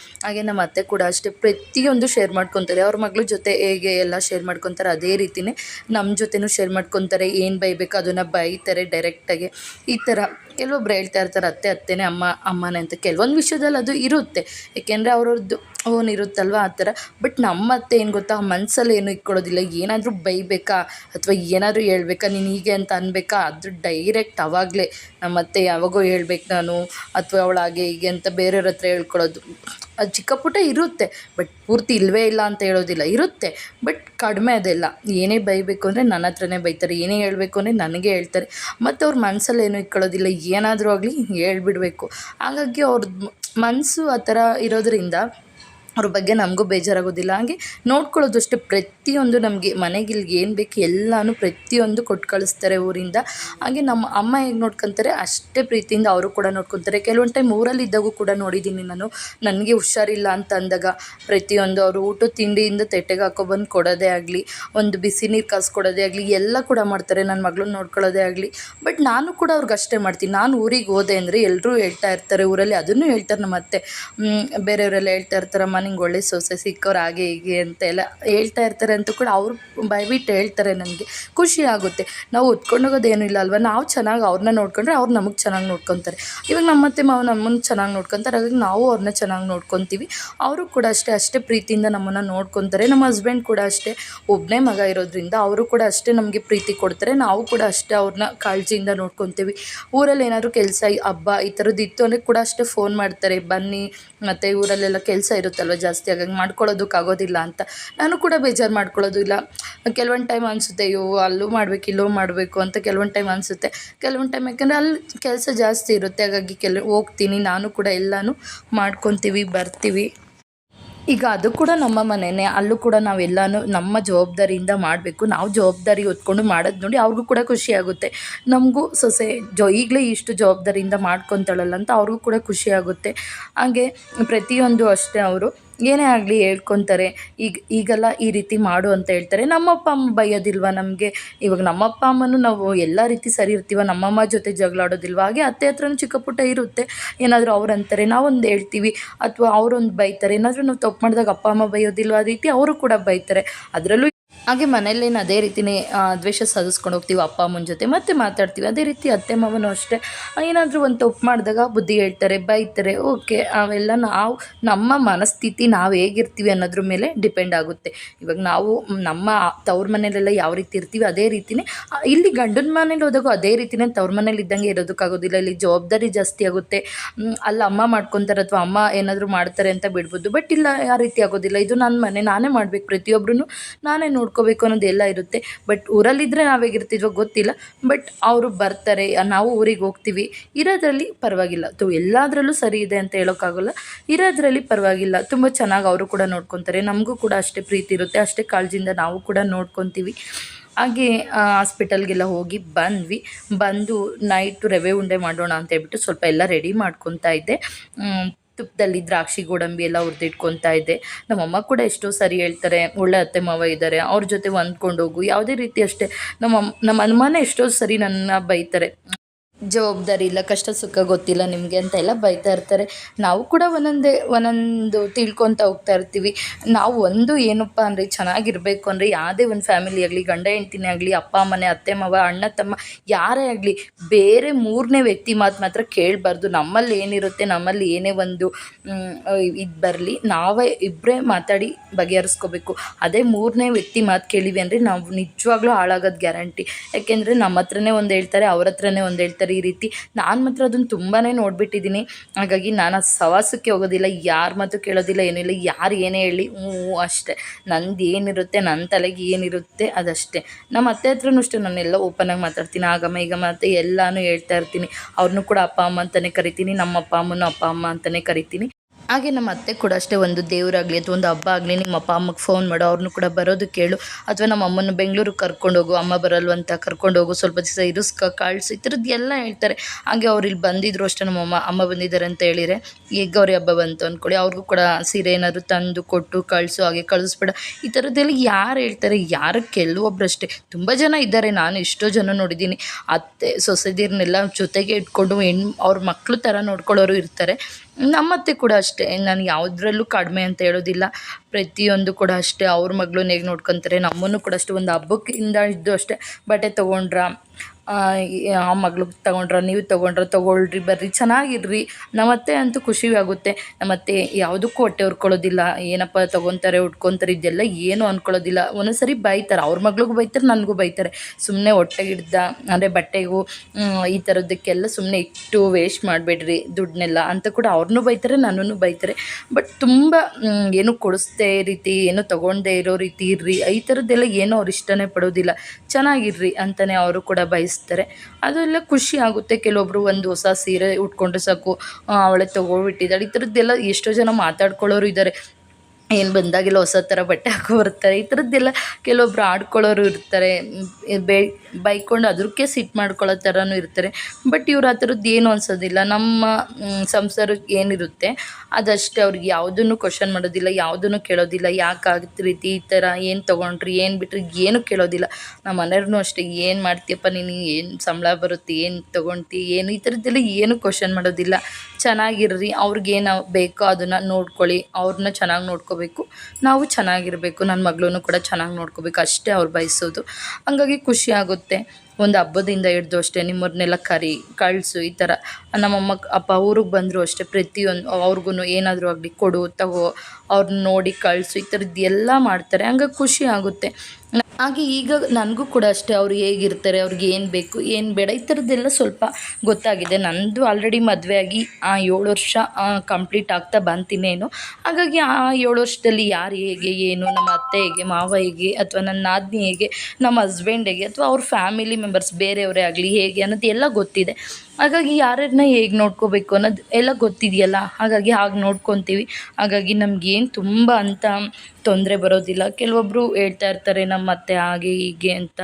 ನಮ್ಮ ಅತ್ತೆ ಕೂಡ ಅಷ್ಟೇ ಪ್ರತಿಯೊಂದು ಶೇರ್ ಮಾಡ್ಕೊತಾರೆ. ಅವ್ರ ಮಗಳ ಜೊತೆ ಹೇಗೆ ಎಲ್ಲ ಶೇರ್ ಮಾಡ್ಕೊತಾರೆ ಅದೇ ರೀತಿಯೇ ನಮ್ಮ ಜೊತೆನೂ ಶೇರ್ ಮಾಡ್ಕೊತಾರೆ. ಏನು ಬೈಬೇಕು ಅದನ್ನು ಬೈತಾರೆ ಡೈರೆಕ್ಟಾಗಿ ಈ ಥರ ಕೆಲವೊಬ್ರು ಹೇಳ್ತಾ ಇರ್ತಾರೆ, ಅತ್ತೆ, ಅತ್ತೆನೇ ಅಮ್ಮ, ಅಮ್ಮನೇ ಅಂತ. ಕೆಲವೊಂದು ವಿಷಯದಲ್ಲಿ ಅದು ಇರುತ್ತೆ. ಏಕೆಂದರೆ ಅವ್ರವ್ರದ್ದು ಓನ್ ಇರುತ್ತಲ್ವ ಆ ಥರ ಬಟ್ ನಮ್ಮ ಅತ್ತೆ ಏನು ಗೊತ್ತಾ ಮನಸ್ಸಲ್ಲಿ ಏನು ಇಟ್ಕೊಳ್ಳೋದಿಲ್ಲ. ಏನಾದರೂ ಬೈಬೇಕಾ ಅಥವಾ ಏನಾದರೂ ಹೇಳ್ಬೇಕಾ, ನೀನು ಹೀಗೆ ಅಂತ ಅನ್ಬೇಕಾ, ಅದು ಡೈರೆಕ್ಟ್ ಅವಾಗಲೇ ನಮ್ಮ ಅತ್ತೆ ಯಾವಾಗೋ ಹೇಳ್ಬೇಕು ನಾನು. ಅಥವಾ ಅವಳು ಹಾಗೆ ಹೀಗೆ ಅಂತ ಬೇರೆಯವ್ರ ಹತ್ರ ಹೇಳ್ಕೊಳ್ಳೋದು. ಚಿಕ್ಕ ಪುಟ್ಟ ಇರುತ್ತೆ ಬಟ್ ಪೂರ್ತಿ ಇಲ್ಲವೇ ಇಲ್ಲ ಅಂತ ಹೇಳೋದಿಲ್ಲ, ಇರುತ್ತೆ ಬಟ್ ಕಡಿಮೆ ಅದೆಲ್ಲ. ಏನೇ ಬೈಬೇಕು ಅಂದರೆ ನನ್ನ ಹತ್ರನೇ ಬೈತಾರೆ, ಏನೇ ಹೇಳಬೇಕು ಅಂದರೆ ನನಗೆ ಹೇಳ್ತಾರೆ. ಮತ್ತು ಅವ್ರ ಮನಸ್ಸಲ್ಲಿ ಏನೂ ಇಟ್ಕೊಳ್ಳೋದಿಲ್ಲ, ಏನಾದರೂ ಆಗಲಿ ಹೇಳ್ಬಿಡಬೇಕು. ಹಾಗಾಗಿ ಅವ್ರದ್ದು ಮನಸ್ಸು ಆ ಥರ ಇರೋದ್ರಿಂದ ಅವ್ರ ಬಗ್ಗೆ ನಮಗೂ ಬೇಜಾರಾಗೋದಿಲ್ಲ. ಹಾಗೆ ನೋಡ್ಕೊಳ್ಳೋದು ಅಷ್ಟೇ ಪ್ರತಿಯೊಂದು ನಮಗೆ ಮನೆಗೆ ಏನು ಬೇಕು ಎಲ್ಲನೂ ಪ್ರತಿಯೊಂದು ಕೊಟ್ಟು ಕಳಿಸ್ತಾರೆ ಊರಿಂದ. ಹಾಗೆ ನಮ್ಮ ಅಮ್ಮ ಹೇಗೆ ನೋಡ್ಕೊತಾರೆ ಅಷ್ಟೇ ಪ್ರೀತಿಯಿಂದ ಅವರು ಕೂಡ ನೋಡ್ಕೊತಾರೆ. ಕೆಲವೊಂದು ಟೈಮ್ ಊರಲ್ಲಿದ್ದಾಗೂ ಕೂಡ ನೋಡಿದ್ದೀನಿ ನಾನು. ನನಗೆ ಹುಷಾರಿಲ್ಲ ಅಂತ ಅಂದಾಗ ಪ್ರತಿಯೊಂದು ಅವರು ಊಟ ತಿಂಡಿಯಿಂದ ತೆಟ್ಟೆಗೆ ಹಾಕೊಬಂದು ಕೊಡೋದೇ ಆಗಲಿ, ಒಂದು ಬಿಸಿ ನೀರು ಕಾಸ್ಕೊಡೋದೇ ಆಗಲಿ, ಎಲ್ಲ ಕೂಡ ಮಾಡ್ತಾರೆ ನನ್ನ ಮಗಳನ್ನ ನೋಡ್ಕೊಳ್ಳೋದೇ ಆಗಲಿ. ಬಟ್ ನಾನು ಕೂಡ ಅವ್ರಿಗೆ ಅಷ್ಟೇ ಮಾಡ್ತೀನಿ. ನಾನು ಊರಿಗೆ ಹೋದೆ ಅಂದರೆ ಎಲ್ಲರೂ ಹೇಳ್ತಾ ಇರ್ತಾರೆ ಊರಲ್ಲಿ. ಅದನ್ನು ಹೇಳ್ತಾರೆ ನಮ್ಮ ಅತ್ತೆ. ಬೇರೆಯವರೆಲ್ಲ ಹೇಳ್ತಾ ಇರ್ತಾರಮ್ಮ ನಿಂಗೆ ಒಳ್ಳೆ ಸೊಸೆ ಸಿಕ್ಕೋರು ಹಾಗೆ ಹೀಗೆ ಅಂತ ಎಲ್ಲ ಹೇಳ್ತಾ ಇರ್ತಾರೆ ಅಂತ ಕೂಡ ಅವರು ಬಯಬಿಟ್ಟು ಹೇಳ್ತಾರೆ ನನಗೆ. ಖುಷಿ ಆಗುತ್ತೆ. ನಾವು ಹೊತ್ಕೊಂಡೋಗೋದೇನು ಇಲ್ಲ ಅಲ್ವಾ? ನಾವು ಚೆನ್ನಾಗಿ ಅವ್ರನ್ನ ನೋಡ್ಕೊಂಡ್ರೆ ಅವ್ರು ನಮಗೆ ಚೆನ್ನಾಗಿ ನೋಡ್ಕೊತಾರೆ. ಇವಾಗ ನಮ್ಮ ಅತ್ತೆ ಮಾವ ನಮ್ಮನ್ನು ಚೆನ್ನಾಗಿ ನೋಡ್ಕೊತಾರೆ. ಹಾಗಾಗಿ ನಾವು ಅವ್ರನ್ನ ಚೆನ್ನಾಗಿ ನೋಡ್ಕೊತೀವಿ. ಅವರು ಕೂಡ ಅಷ್ಟೇ ಅಷ್ಟೇ ಪ್ರೀತಿಯಿಂದ ನಮ್ಮನ್ನು ನೋಡ್ಕೊತಾರೆ. ನಮ್ಮ ಹಸ್ಬೆಂಡ್ ಕೂಡ ಅಷ್ಟೇ ಒಬ್ಬನೇ ಮಗ ಇರೋದ್ರಿಂದ ಅವರು ಕೂಡ ಅಷ್ಟೇ ನಮಗೆ ಪ್ರೀತಿ ಕೊಡ್ತಾರೆ. ನಾವು ಕೂಡ ಅಷ್ಟೇ ಅವ್ರನ್ನ ಕಾಳಜಿಯಿಂದ ನೋಡ್ಕೊತೀವಿ. ಊರಲ್ಲಿ ಏನಾದರೂ ಕೆಲಸ, ಹಬ್ಬ ಈ ಥರದ್ದು ಇತ್ತು ಅಂದರೆ ಕೂಡ ಅಷ್ಟೇ ಫೋನ್ ಮಾಡ್ತಾರೆ. ಬನ್ನಿ, ಮತ್ತು ಊರಲ್ಲೆಲ್ಲ ಕೆಲಸ ಇರುತ್ತಲ್ವ? ಜಾಸ್ತಿ ಹಾಗಾಗಿ ಮಾಡ್ಕೊಳ್ಳೋದಕ್ಕಾಗೋದಿಲ್ಲ ಅಂತ ನಾನು ಕೂಡ ಬೇಜಾರು ಮಾಡ್ಕೊಳ್ಳೋದು ಇಲ್ಲ. ಕೆಲವೊಂದು ಟೈಮ್ ಅನಿಸುತ್ತೆ, ಅಯ್ಯೋ, ಅಲ್ಲೂ ಮಾಡಬೇಕು, ಇಲ್ಲೂ ಮಾಡಬೇಕು ಅಂತ ಕೆಲವೊಂದು ಟೈಮ್ ಅನಿಸುತ್ತೆ. ಕೆಲವೊಂದು ಟೈಮ್ ಯಾಕಂದರೆ ಅಲ್ಲಿ ಕೆಲಸ ಜಾಸ್ತಿ ಇರುತ್ತೆ, ಹಾಗಾಗಿ ಕೆಲ, ಹೋಗ್ತೀನಿ, ನಾನು ಕೂಡ ಎಲ್ಲನೂ ಮಾಡ್ಕೊತೀವಿ, ಬರ್ತೀವಿ. ಈಗ ಅದು ಕೂಡ ನಮ್ಮ ಮನೆಯೇ ಅಲ್ಲೂ ಕೂಡ ನಾವೆಲ್ಲನೂ ನಮ್ಮ ಜವಾಬ್ದಾರಿಯಿಂದ ಮಾಡಬೇಕು. ನಾವು ಜವಾಬ್ದಾರಿ ಹೊತ್ಕೊಂಡು ಮಾಡೋದು ನೋಡಿ ಅವ್ರಿಗೂ ಕೂಡ ಖುಷಿ ಆಗುತ್ತೆ. ನಮಗೂ ಸೊಸೆ ಜೊ, ಈಗಲೇ ಇಷ್ಟು ಜವಾಬ್ದಾರಿಯಿಂದ ಮಾಡ್ಕೊತಾಳಲ್ಲ ಅಂತ ಅವ್ರಿಗೂ ಕೂಡ ಖುಷಿ ಆಗುತ್ತೆ. ಹಾಗೆ ಪ್ರತಿಯೊಂದು ಅಷ್ಟೇ ಅವರು. ಏನೇ ಆಗಲಿ ಹೇಳ್ಕೊತಾರೆ. ಈಗ, ಈಗೆಲ್ಲ ಈ ರೀತಿ ಮಾಡು ಅಂತ ಹೇಳ್ತಾರೆ. ನಮ್ಮ ಅಪ್ಪ ಅಮ್ಮ ಬೈಯೋದಿಲ್ವ ನಮಗೆ? ಇವಾಗ ನಮ್ಮಪ್ಪ ಅಮ್ಮನೂ ನಾವು ಎಲ್ಲ ರೀತಿ ಸರಿ ಇರ್ತೀವ, ನಮ್ಮಮ್ಮ ಜೊತೆ ಜಗಳ ಆಡೋದಿಲ್ವ ಹಾಗೆ ಅತ್ತೆ ಹತ್ರನೂ ಚಿಕ್ಕ ಪುಟ್ಟ ಇರುತ್ತೆ. ಏನಾದರೂ ಅವ್ರು ಅಂತಾರೆ, ನಾವೊಂದು ಹೇಳ್ತೀವಿ. ಅಥವಾ ಅವರೊಂದು ಬೈತಾರೆ. ಏನಾದರೂ ನಾವು ತಪ್ಪು ಮಾಡಿದಾಗ ಅಪ್ಪ ಅಮ್ಮ ಬೈಯೋದಿಲ್ವ? ಆ ರೀತಿ ಅವರು ಕೂಡ ಬೈತಾರೆ. ಅದರಲ್ಲೂ ಹಾಗೆ ಮನೇಲೇನು ಅದೇ ರೀತಿನೇ ದ್ವೇಷ ಸಾಧಿಸ್ಕೊಂಡು ಹೋಗ್ತೀವಿ ಅಪ್ಪ, ಅಮ್ಮನ ಜೊತೆ. ಮತ್ತೆ ಮಾತಾಡ್ತೀವಿ. ಅದೇ ರೀತಿ ಅತ್ತೆ, ಮಾವನೂ ಅಷ್ಟೇ. ಏನಾದರೂ ಒಂದು ತಪ್ಪು ಮಾಡಿದಾಗ ಬುದ್ಧಿ ಹೇಳ್ತಾರೆ, ಬೈತಾರೆ, ಓಕೆ. ಅವೆಲ್ಲ ನಾವು, ನಮ್ಮ ಮನಸ್ಥಿತಿ ನಾವು ಹೇಗಿರ್ತೀವಿ ಅನ್ನೋದ್ರ ಮೇಲೆ ಡಿಪೆಂಡ್ ಆಗುತ್ತೆ. ಇವಾಗ ನಾವು ನಮ್ಮ ತವ್ರ ಮನೇಲೆಲ್ಲ ಯಾವ ರೀತಿ ಇರ್ತೀವಿ, ಅದೇ ರೀತಿನೇ ಇಲ್ಲಿ ಗಂಡನ ಮನೇಲಿ ಹೋದಾಗೂ ಅದೇ ರೀತಿನೇ ತವ್ರ ಮನೇಲಿ ಇದ್ದಂಗೆ ಇರೋದಕ್ಕಾಗೋದಿಲ್ಲ ಇಲ್ಲಿ ಜವಾಬ್ದಾರಿ ಜಾಸ್ತಿ ಆಗುತ್ತೆ. ಅಲ್ಲಿ ಅಮ್ಮ ಮಾಡ್ಕೊತಾರೆ ಅಥವಾ ಅಮ್ಮ ಏನಾದರೂ ಮಾಡ್ತಾರೆ ಅಂತ ಬಿಡ್ಬೋದು. ಬಟ್ ಇಲ್ಲ, ಆ ರೀತಿ ಆಗೋದಿಲ್ಲ. ಇದು ನನ್ನ ಮನೆ, ನಾನೇ ಮಾಡಬೇಕು. ಪ್ರತಿಯೊಬ್ಬರೂ ನಾನೇ ನೋಡ್ಕೋಬೇಕು ಅನ್ನೋದು ಎಲ್ಲ ಇರುತ್ತೆ. ಬಟ್ ಊರಲ್ಲಿದ್ದರೆ ನಾವು ಹೇಗಿರ್ತಿದ್ವೋ ಗೊತ್ತಿಲ್ಲ. ಬಟ್ ಅವರು ಬರ್ತಾರೆ, ನಾವು ಊರಿಗೆ ಹೋಗ್ತೀವಿ. ಇರೋದ್ರಲ್ಲಿ ಪರವಾಗಿಲ್ಲ. ತು ಎಲ್ಲದರಲ್ಲೂ ಸರಿ ಇದೆ ಅಂತ ಹೇಳೋಕ್ಕಾಗಲ್ಲ. ಇರೋದ್ರಲ್ಲಿ ಪರವಾಗಿಲ್ಲ. ತುಂಬ ಚೆನ್ನಾಗಿ ಅವರು ಕೂಡ ನೋಡ್ಕೊತಾರೆ. ನಮಗೂ ಕೂಡ ಅಷ್ಟೇ ಪ್ರೀತಿ ಇರುತ್ತೆ. ಅಷ್ಟೇ ಕಾಳಜಿಯಿಂದ ನಾವು ಕೂಡ ನೋಡ್ಕೊತೀವಿ. ಹಾಗೆ ಹಾಸ್ಪಿಟಲ್ಗೆಲ್ಲ ಹೋಗಿ ಬಂದ್ವಿ. ಬಂದು ನೈಟು ರವೆ ಉಂಡೆ ಮಾಡೋಣ ಅಂತ ಹೇಳ್ಬಿಟ್ಟು ಸ್ವಲ್ಪ ಎಲ್ಲ ರೆಡಿ ಮಾಡ್ಕೊತಾ ಇದ್ದೆ. ತುಪ್ಪದಲ್ಲಿ ದ್ರಾಕ್ಷಿ, ಗೋಡಂಬಿ ಎಲ್ಲ ಹುರಿದಿಟ್ಕೊತಾ ಇದ್ದೆ ನಮ್ಮಮ್ಮ ಕೂಡ ಎಷ್ಟೋ ಸರಿ ಹೇಳ್ತಾರೆ, ಒಳ್ಳೆ ಅತ್ತೆ ಮಾವ ಇದ್ದಾರೆ ಅವ್ರ ಜೊತೆ ಹೊಂದ್ಕೊಂಡು ಹೋಗು. ಯಾವುದೇ ರೀತಿ ಅಷ್ಟೇ ನಮ್ಮ ನಮ್ಮ ಅನುಮಾನ ಎಷ್ಟೋ ಸರಿ ನನ್ನ ಬೈತಾರೆ. ಜವಾಬ್ದಾರಿ ಇಲ್ಲ, ಕಷ್ಟ, ಸುಖ ಗೊತ್ತಿಲ್ಲ ನಿಮಗೆ ಅಂತ ಎಲ್ಲ ಬೈತಾ ಇರ್ತಾರೆ. ನಾವು ಕೂಡ ಒಂದೊಂದೇ, ಒಂದೊಂದು ತಿಳ್ಕೊತ ಹೋಗ್ತಾ ಇರ್ತೀವಿ. ನಾವು ಒಂದು ಏನಪ್ಪ ಅಂದರೆ ಚೆನ್ನಾಗಿರಬೇಕು ಅಂದರೆ ಯಾವುದೇ ಒಂದು ಫ್ಯಾಮಿಲಿ ಆಗಲಿ, ಗಂಡ, ಹೆಂಡ್ತಿನೇ ಆಗಲಿ, ಅಪ್ಪ, ಅಮ್ಮನೇ, ಅತ್ತೆ, ಮಾವ, ಅಣ್ಣ, ತಮ್ಮ, ಯಾರೇ ಆಗಲಿ, ಬೇರೆ ಮೂರನೇ ವ್ಯಕ್ತಿ ಮಾತು ಮಾತ್ರ ಕೇಳಬಾರ್ದು. ನಮ್ಮಲ್ಲಿ ಏನಿರುತ್ತೆ, ನಮ್ಮಲ್ಲಿ ಏನೇ ಒಂದು ಇದು ಬರಲಿ, ನಾವೇ ಇಬ್ಬರೇ ಮಾತಾಡಿ ಬಗೆಹರಿಸ್ಕೋಬೇಕು. ಅದೇ ಮೂರನೇ ವ್ಯಕ್ತಿ ಮಾತು ಕೇಳಿವಿ ಅಂದರೆ ನಾವು ನಿಜವಾಗ್ಲೂ ಹಾಳಾಗೋದು ಗ್ಯಾರಂಟಿ. ಯಾಕೆಂದರೆ ನಮ್ಮ ಹತ್ರನೇ ಒಂದು ಹೇಳ್ತಾರೆ, ಅವ್ರ ಹತ್ರನೇ ಒಂದು ಹೇಳ್ತಾರೆ. ಈ ರೀತಿ. ನಾನು ಮಾತ್ರ ಅದನ್ನು ತುಂಬಾ ನೋಡಿಬಿಟ್ಟಿದ್ದೀನಿ. ಹಾಗಾಗಿ ನಾನು ಸವಾಸಕ್ಕೆ ಹೋಗೋದಿಲ್ಲ, ಯಾರ ಮಾತು ಕೇಳೋದಿಲ್ಲ ಏನಿಲ್ಲ ಯಾರು ಏನೇ ಹೇಳಿ, ಹ್ಞೂ ಅಷ್ಟೇ. ನಂದು ಏನಿರುತ್ತೆ ನನ್ನ ತಲೆಗೆ ಏನಿರುತ್ತೆ ಅದಷ್ಟೇ. ನಮ್ಮ ಅತ್ತೆ ಹತ್ರನೂ ಅಷ್ಟೇ ನಾನೆಲ್ಲ ಓಪನಾಗಿ ಮಾತಾಡ್ತೀನಿ. ಆಗಮ್ಮ ಈಗ ಅಂತ ಎಲ್ಲಾನು ಹೇಳ್ತಾ ಇರ್ತೀನಿ. ಅವ್ರನ್ನೂ ಕೂಡ ಅಪ್ಪ ಅಮ್ಮ ಅಂತಲೇ ಕರಿತೀನಿ. ನಮ್ಮ ಅಪ್ಪ ಅಮ್ಮನೂ ಅಪ್ಪ ಅಮ್ಮ ಅಂತಲೇ ಕರಿತೀನಿ. ಹಾಗೆ ನಮ್ಮ ಅತ್ತೆ ಕೂಡ ಅಷ್ಟೇ ಒಂದು ದೇವರಾಗಲಿ ಅಥವಾ ಒಂದು ಹಬ್ಬ ಆಗಲಿ ನಿಮ್ಮ ಅಪ್ಪ ಅಮ್ಮಗೆ ಫೋನ್ ಮಾಡು ಅವ್ರನ್ನೂ ಕೂಡ ಬರೋದಕ್ಕೆ ಕೇಳು. ಅಥವಾ ನಮ್ಮ ಅಮ್ಮನ ಬೆಂಗಳೂರಿಗೆ ಕರ್ಕೊಂಡೋಗು ಅಮ್ಮ ಬರಲ್ವಂತ ಕರ್ಕೊಂಡು ಹೋಗು, ಸ್ವಲ್ಪ ದಿವಸ ಇರಿಸ್ಕ, ಕಳ್ಸು, ಈ ಥರದ್ದು ಎಲ್ಲ ಹೇಳ್ತಾರೆ. ಹಾಗೆ ಅವ್ರು ಇಲ್ಲಿ ಬಂದಿದ್ರು ಅಷ್ಟೇ ನಮ್ಮ ಅಮ್ಮ ಅಮ್ಮ ಬಂದಿದ್ದಾರೆ ಅಂತ ಹೇಳಿದರೆ, ಈಗ ಗೌರಿ ಹಬ್ಬ ಬಂತು ಅಂದ್ಕೊಳ್ಳಿ ಅವ್ರಿಗೂ ಕೂಡ ಸೀರೆ ಏನಾದರೂ ತಂದು ಕೊಟ್ಟು, ಕಳಿಸು ಹಾಗೆ ಕಳಿಸ್ಬೇಡ. ಈ ಥರದ್ದೆಲ್ಲ ಯಾರು ಹೇಳ್ತಾರೆ, ಯಾರು ಕೆಲವೊಬ್ರು ಅಷ್ಟೇ ತುಂಬ ಜನ ಇದ್ದಾರೆ, ನಾನು ಎಷ್ಟೋ ಜನ ನೋಡಿದ್ದೀನಿ. ಅತ್ತೆ ಸೊಸೆದಿರ್ನೆಲ್ಲ ಜೊತೆಗೆ ಇಟ್ಕೊಂಡು ಹೆಣ್ಣು ಅವ್ರ ಮಕ್ಕಳು ಥರ ನೋಡ್ಕೊಳ್ಳೋರು ಇರ್ತಾರೆ. ನಮ್ಮತ್ತೆ ಕೂಡ ಅಷ್ಟೇ. ನಾನು ಯಾವುದ್ರಲ್ಲೂ ಕಡಿಮೆ ಅಂತ ಹೇಳೋದಿಲ್ಲ. ಪ್ರತಿಯೊಂದು ಕೂಡ ಅಷ್ಟೇ. ಅವ್ರ ಮಗಳನ್ನ ಹೇಗೆ ನೋಡ್ಕೊತಾರೆ ನಮ್ಮನ್ನು ಕೂಡ ಅಷ್ಟೇ. ಒಂದು ಹಬ್ಬಕ್ಕಿಂದ ಇದ್ದು ಅಷ್ಟೇ. ಬಟ್ಟೆ ತೊಗೊಂಡ್ರ ಆ ಮಗ್ಳಿಗೆ ತಗೊಂಡ್ರ, ನೀವು ತಗೊಂಡ್ರ, ತಗೊಳ್ರಿ, ಬರ್ರಿ, ಚೆನ್ನಾಗಿರ್ರಿ. ನಮ್ಮತ್ತೆ ಅಂತೂ ಖುಷಿ ಆಗುತ್ತೆ. ನಮ್ಮತ್ತೆ ಯಾವುದಕ್ಕೂ ಹೊಟ್ಟೆ ಹುರ್ಕೊಳ್ಳೋದಿಲ್ಲ. ಏನಪ್ಪ ತಗೊತಾರೆ, ಉಟ್ಕೊತಾರೆ, ಇದೆಲ್ಲ ಏನು ಅಂದ್ಕೊಳ್ಳೋದಿಲ್ಲ ಒಂದೊಂದ್ಸರಿ ಬೈತಾರೆ. ಅವ್ರ ಮಗಳಿಗೂ ಬೈತಾರೆ, ನನಗೂ ಬೈತಾರೆ. ಸುಮ್ಮನೆ ಹೊಟ್ಟೆಗಿಡ್ದ, ಅಂದರೆ ಬಟ್ಟೆಗೂ ಈ ಥರದ್ದಕ್ಕೆಲ್ಲ ಸುಮ್ಮನೆ ಇಟ್ಟು ವೇಸ್ಟ್ ಮಾಡಬೇಡ್ರಿ ದುಡ್ಡನ್ನೆಲ್ಲ ಅಂತ ಕೂಡ ಅವ್ರನ್ನೂ ಬೈತಾರೆ, ನನ್ನನ್ನು ಬೈತಾರೆ. ಬಟ್ ತುಂಬ ಏನು ಕೊಡಿಸ್ದೇ ರೀತಿ, ಏನು ತೊಗೊಂಡೇ ಇರೋ ರೀತಿ ಇರ್ರಿ. ಈ ಥರದ್ದೆಲ್ಲ ಏನೂ ಅವ್ರು ಇಷ್ಟನೇ ಪಡೋದಿಲ್ಲ. ಚೆನ್ನಾಗಿರ್ರಿ ಅಂತಲೇ ಅವರು ಕೂಡ ಬಯಸ್ತಾರೆ ಅದೆಲ್ಲ ಖುಷಿ ಆಗುತ್ತೆ. ಕೆಲವೊಬ್ರು ಒಂದು ಹೊಸ ಸೀರೆ ಉಟ್ಕೊಂಡ್ರೆ ಸಾಕು ಅವಳೇ ತೊಗೊಬಿಟ್ಟಿದ್ದಾಳೆ ಈ ಥರದ್ದೆಲ್ಲ ಎಷ್ಟೋ ಜನ ಮಾತಾಡ್ಕೊಳ್ಳೋರು ಇದ್ದಾರೆ. ಏನು ಬಂದಾಗೆಲ್ಲ ಹೊಸ ಥರ ಬಟ್ಟೆ ಹಾಕೋ ಬರ್ತಾರೆ. ಈ ಥರದ್ದೆಲ್ಲ ಕೆಲವೊಬ್ರು ಆಡ್ಕೊಳ್ಳೋರು ಇರ್ತಾರೆ. ಬೇ, ಬೈಕೊಂಡು ಅದಕ್ಕೆ ಸಿಟ್ಟು ಮಾಡ್ಕೊಳ್ಳೋ ಥರನೂ ಇರ್ತಾರೆ. ಬಟ್ ಇವ್ರು ಆ ಥರದ್ದು ಏನು ಅನ್ಸೋದಿಲ್ಲ. ನಮ್ಮ ಸಂಸಾರಕ್ಕೆ ಏನಿರುತ್ತೆ ಅದಷ್ಟೇ ಅವ್ರಿಗೆ ಯಾವುದನ್ನು ಕ್ವಶನ್ ಮಾಡೋದಿಲ್ಲ, ಯಾವುದನ್ನು ಕೇಳೋದಿಲ್ಲ. ಯಾಕೆ ಆಗತ್ತೆ ರೀತಿ ಈ ಥರ ಏನು ತೊಗೊಂಡ್ರಿ, ಏನು ಬಿಟ್ರಿ ಏನು ಕೇಳೋದಿಲ್ಲ. ನಮ್ಮ ಮನೆಯವ್ರನ್ನೂ ಅಷ್ಟೇ, ಏನು ಮಾಡ್ತೀಯಪ್ಪ ನೀನು? ಏನು ಸಂಬಳ ಬರುತ್ತೆ? ಏನು ತೊಗೊಳ್ತಿ ಏನು? ಈ ಥರದ್ದೆಲ್ಲ ಏನು ಕ್ವಶನ್ ಮಾಡೋದಿಲ್ಲ. ಚೆನ್ನಾಗಿರ್ರಿ, ಅವ್ರಿಗೇನು ಬೇಕೋ ಅದನ್ನು ನೋಡ್ಕೊಳ್ಳಿ ಅವ್ರನ್ನ ಚೆನ್ನಾಗಿ ನೋಡ್ಕೋಬೇಕು. ನಾವು ಚೆನ್ನಾಗಿರಬೇಕು ನನ್ನ ಮಗಳೂ ಕೂಡ ಚೆನ್ನಾಗಿ ನೋಡ್ಕೋಬೇಕು, ಅಷ್ಟೇ ಅವ್ರು ಬಯಸೋದು. ಹಂಗಾಗಿ ಖುಷಿ ಆಗುತ್ತೆ. ಒಂದು ಹಬ್ಬದಿಂದ ಹಿಡ್ದು ಅಷ್ಟೇ ನಿಮ್ಮವ್ರನ್ನೆಲ್ಲ ಕರಿ, ಕಳಿಸು, ಈ ಥರ. ನಮ್ಮಮ್ಮ, ಅಪ್ಪ ಊರಿಗೆ ಬಂದರೂ ಅಷ್ಟೇ, ಪ್ರತಿಯೊಂದು ಅವ್ರಿಗೂ ಏನಾದರೂ ಆಗಲಿ ಕೊಡು, ತಗೋ ಅವ್ರನ್ನ ನೋಡಿ ಕಳಿಸು, ಈ ಥರದ್ದು ಎಲ್ಲ ಮಾಡ್ತಾರೆ. ಹಂಗಾಗಿ ಖುಷಿ ಆಗುತ್ತೆ. ಹಾಗೆ ಈಗ ನನಗೂ ಕೂಡ ಅಷ್ಟೇ ಅವ್ರು ಹೇಗಿರ್ತಾರೆ, ಅವ್ರಿಗೆ ಏನು ಬೇಕು, ಏನು ಬೇಡ, ಈ ಥರದ್ದೆಲ್ಲ ಸ್ವಲ್ಪ ಗೊತ್ತಾಗಿದೆ. ನಂದು ಆಲ್ರೆಡಿ ಮದುವೆ ಆಗಿ ಆ ಏಳು ವರ್ಷ ಕಂಪ್ಲೀಟ್ ಆಗ್ತಾ ಬಂತಿನೇನು ಹಾಗಾಗಿ ಆ ಏಳು ವರ್ಷದಲ್ಲಿ ಯಾರು ಹೇಗೆ, ಏನು, ನಮ್ಮ ಅತ್ತೆ ಹೇಗೆ, ಮಾವ ಹೇಗೆ, ಅಥವಾ ನನ್ನ ನಾದಿನಿ ಹೇಗೆ, ನಮ್ಮ ಹಸ್ಬೆಂಡ್ ಹೇಗೆ, ಅಥವಾ ಅವ್ರ ಫ್ಯಾಮಿಲಿ ಮೆಂಬರ್ಸ್ ಬೇರೆಯವರೇ ಆಗಲಿ ಹೇಗೆ ಅನ್ನೋದು ಎಲ್ಲ ಗೊತ್ತಿದೆ. ಹಾಗಾಗಿ ಯಾರ್ಯಾರನ್ನ ಹೇಗೆ ನೋಡ್ಕೋಬೇಕು ಅನ್ನೋದು ಎಲ್ಲ ಗೊತ್ತಿದೆಯಲ್ಲ. ಹಾಗಾಗಿ ಹಾಗೆ ನೋಡ್ಕೊತೀವಿ. ಹಾಗಾಗಿ ನಮಗೇನು ತುಂಬ ಅಂತ ತೊಂದರೆ ಬರೋದಿಲ್ಲ. ಕೆಲವೊಬ್ಬರು ಹೇಳ್ತಾ ಇರ್ತಾರೆ ನಮ್ಮ ಅತ್ತೆ ಹಾಗೆ ಹೀಗೆ ಅಂತ.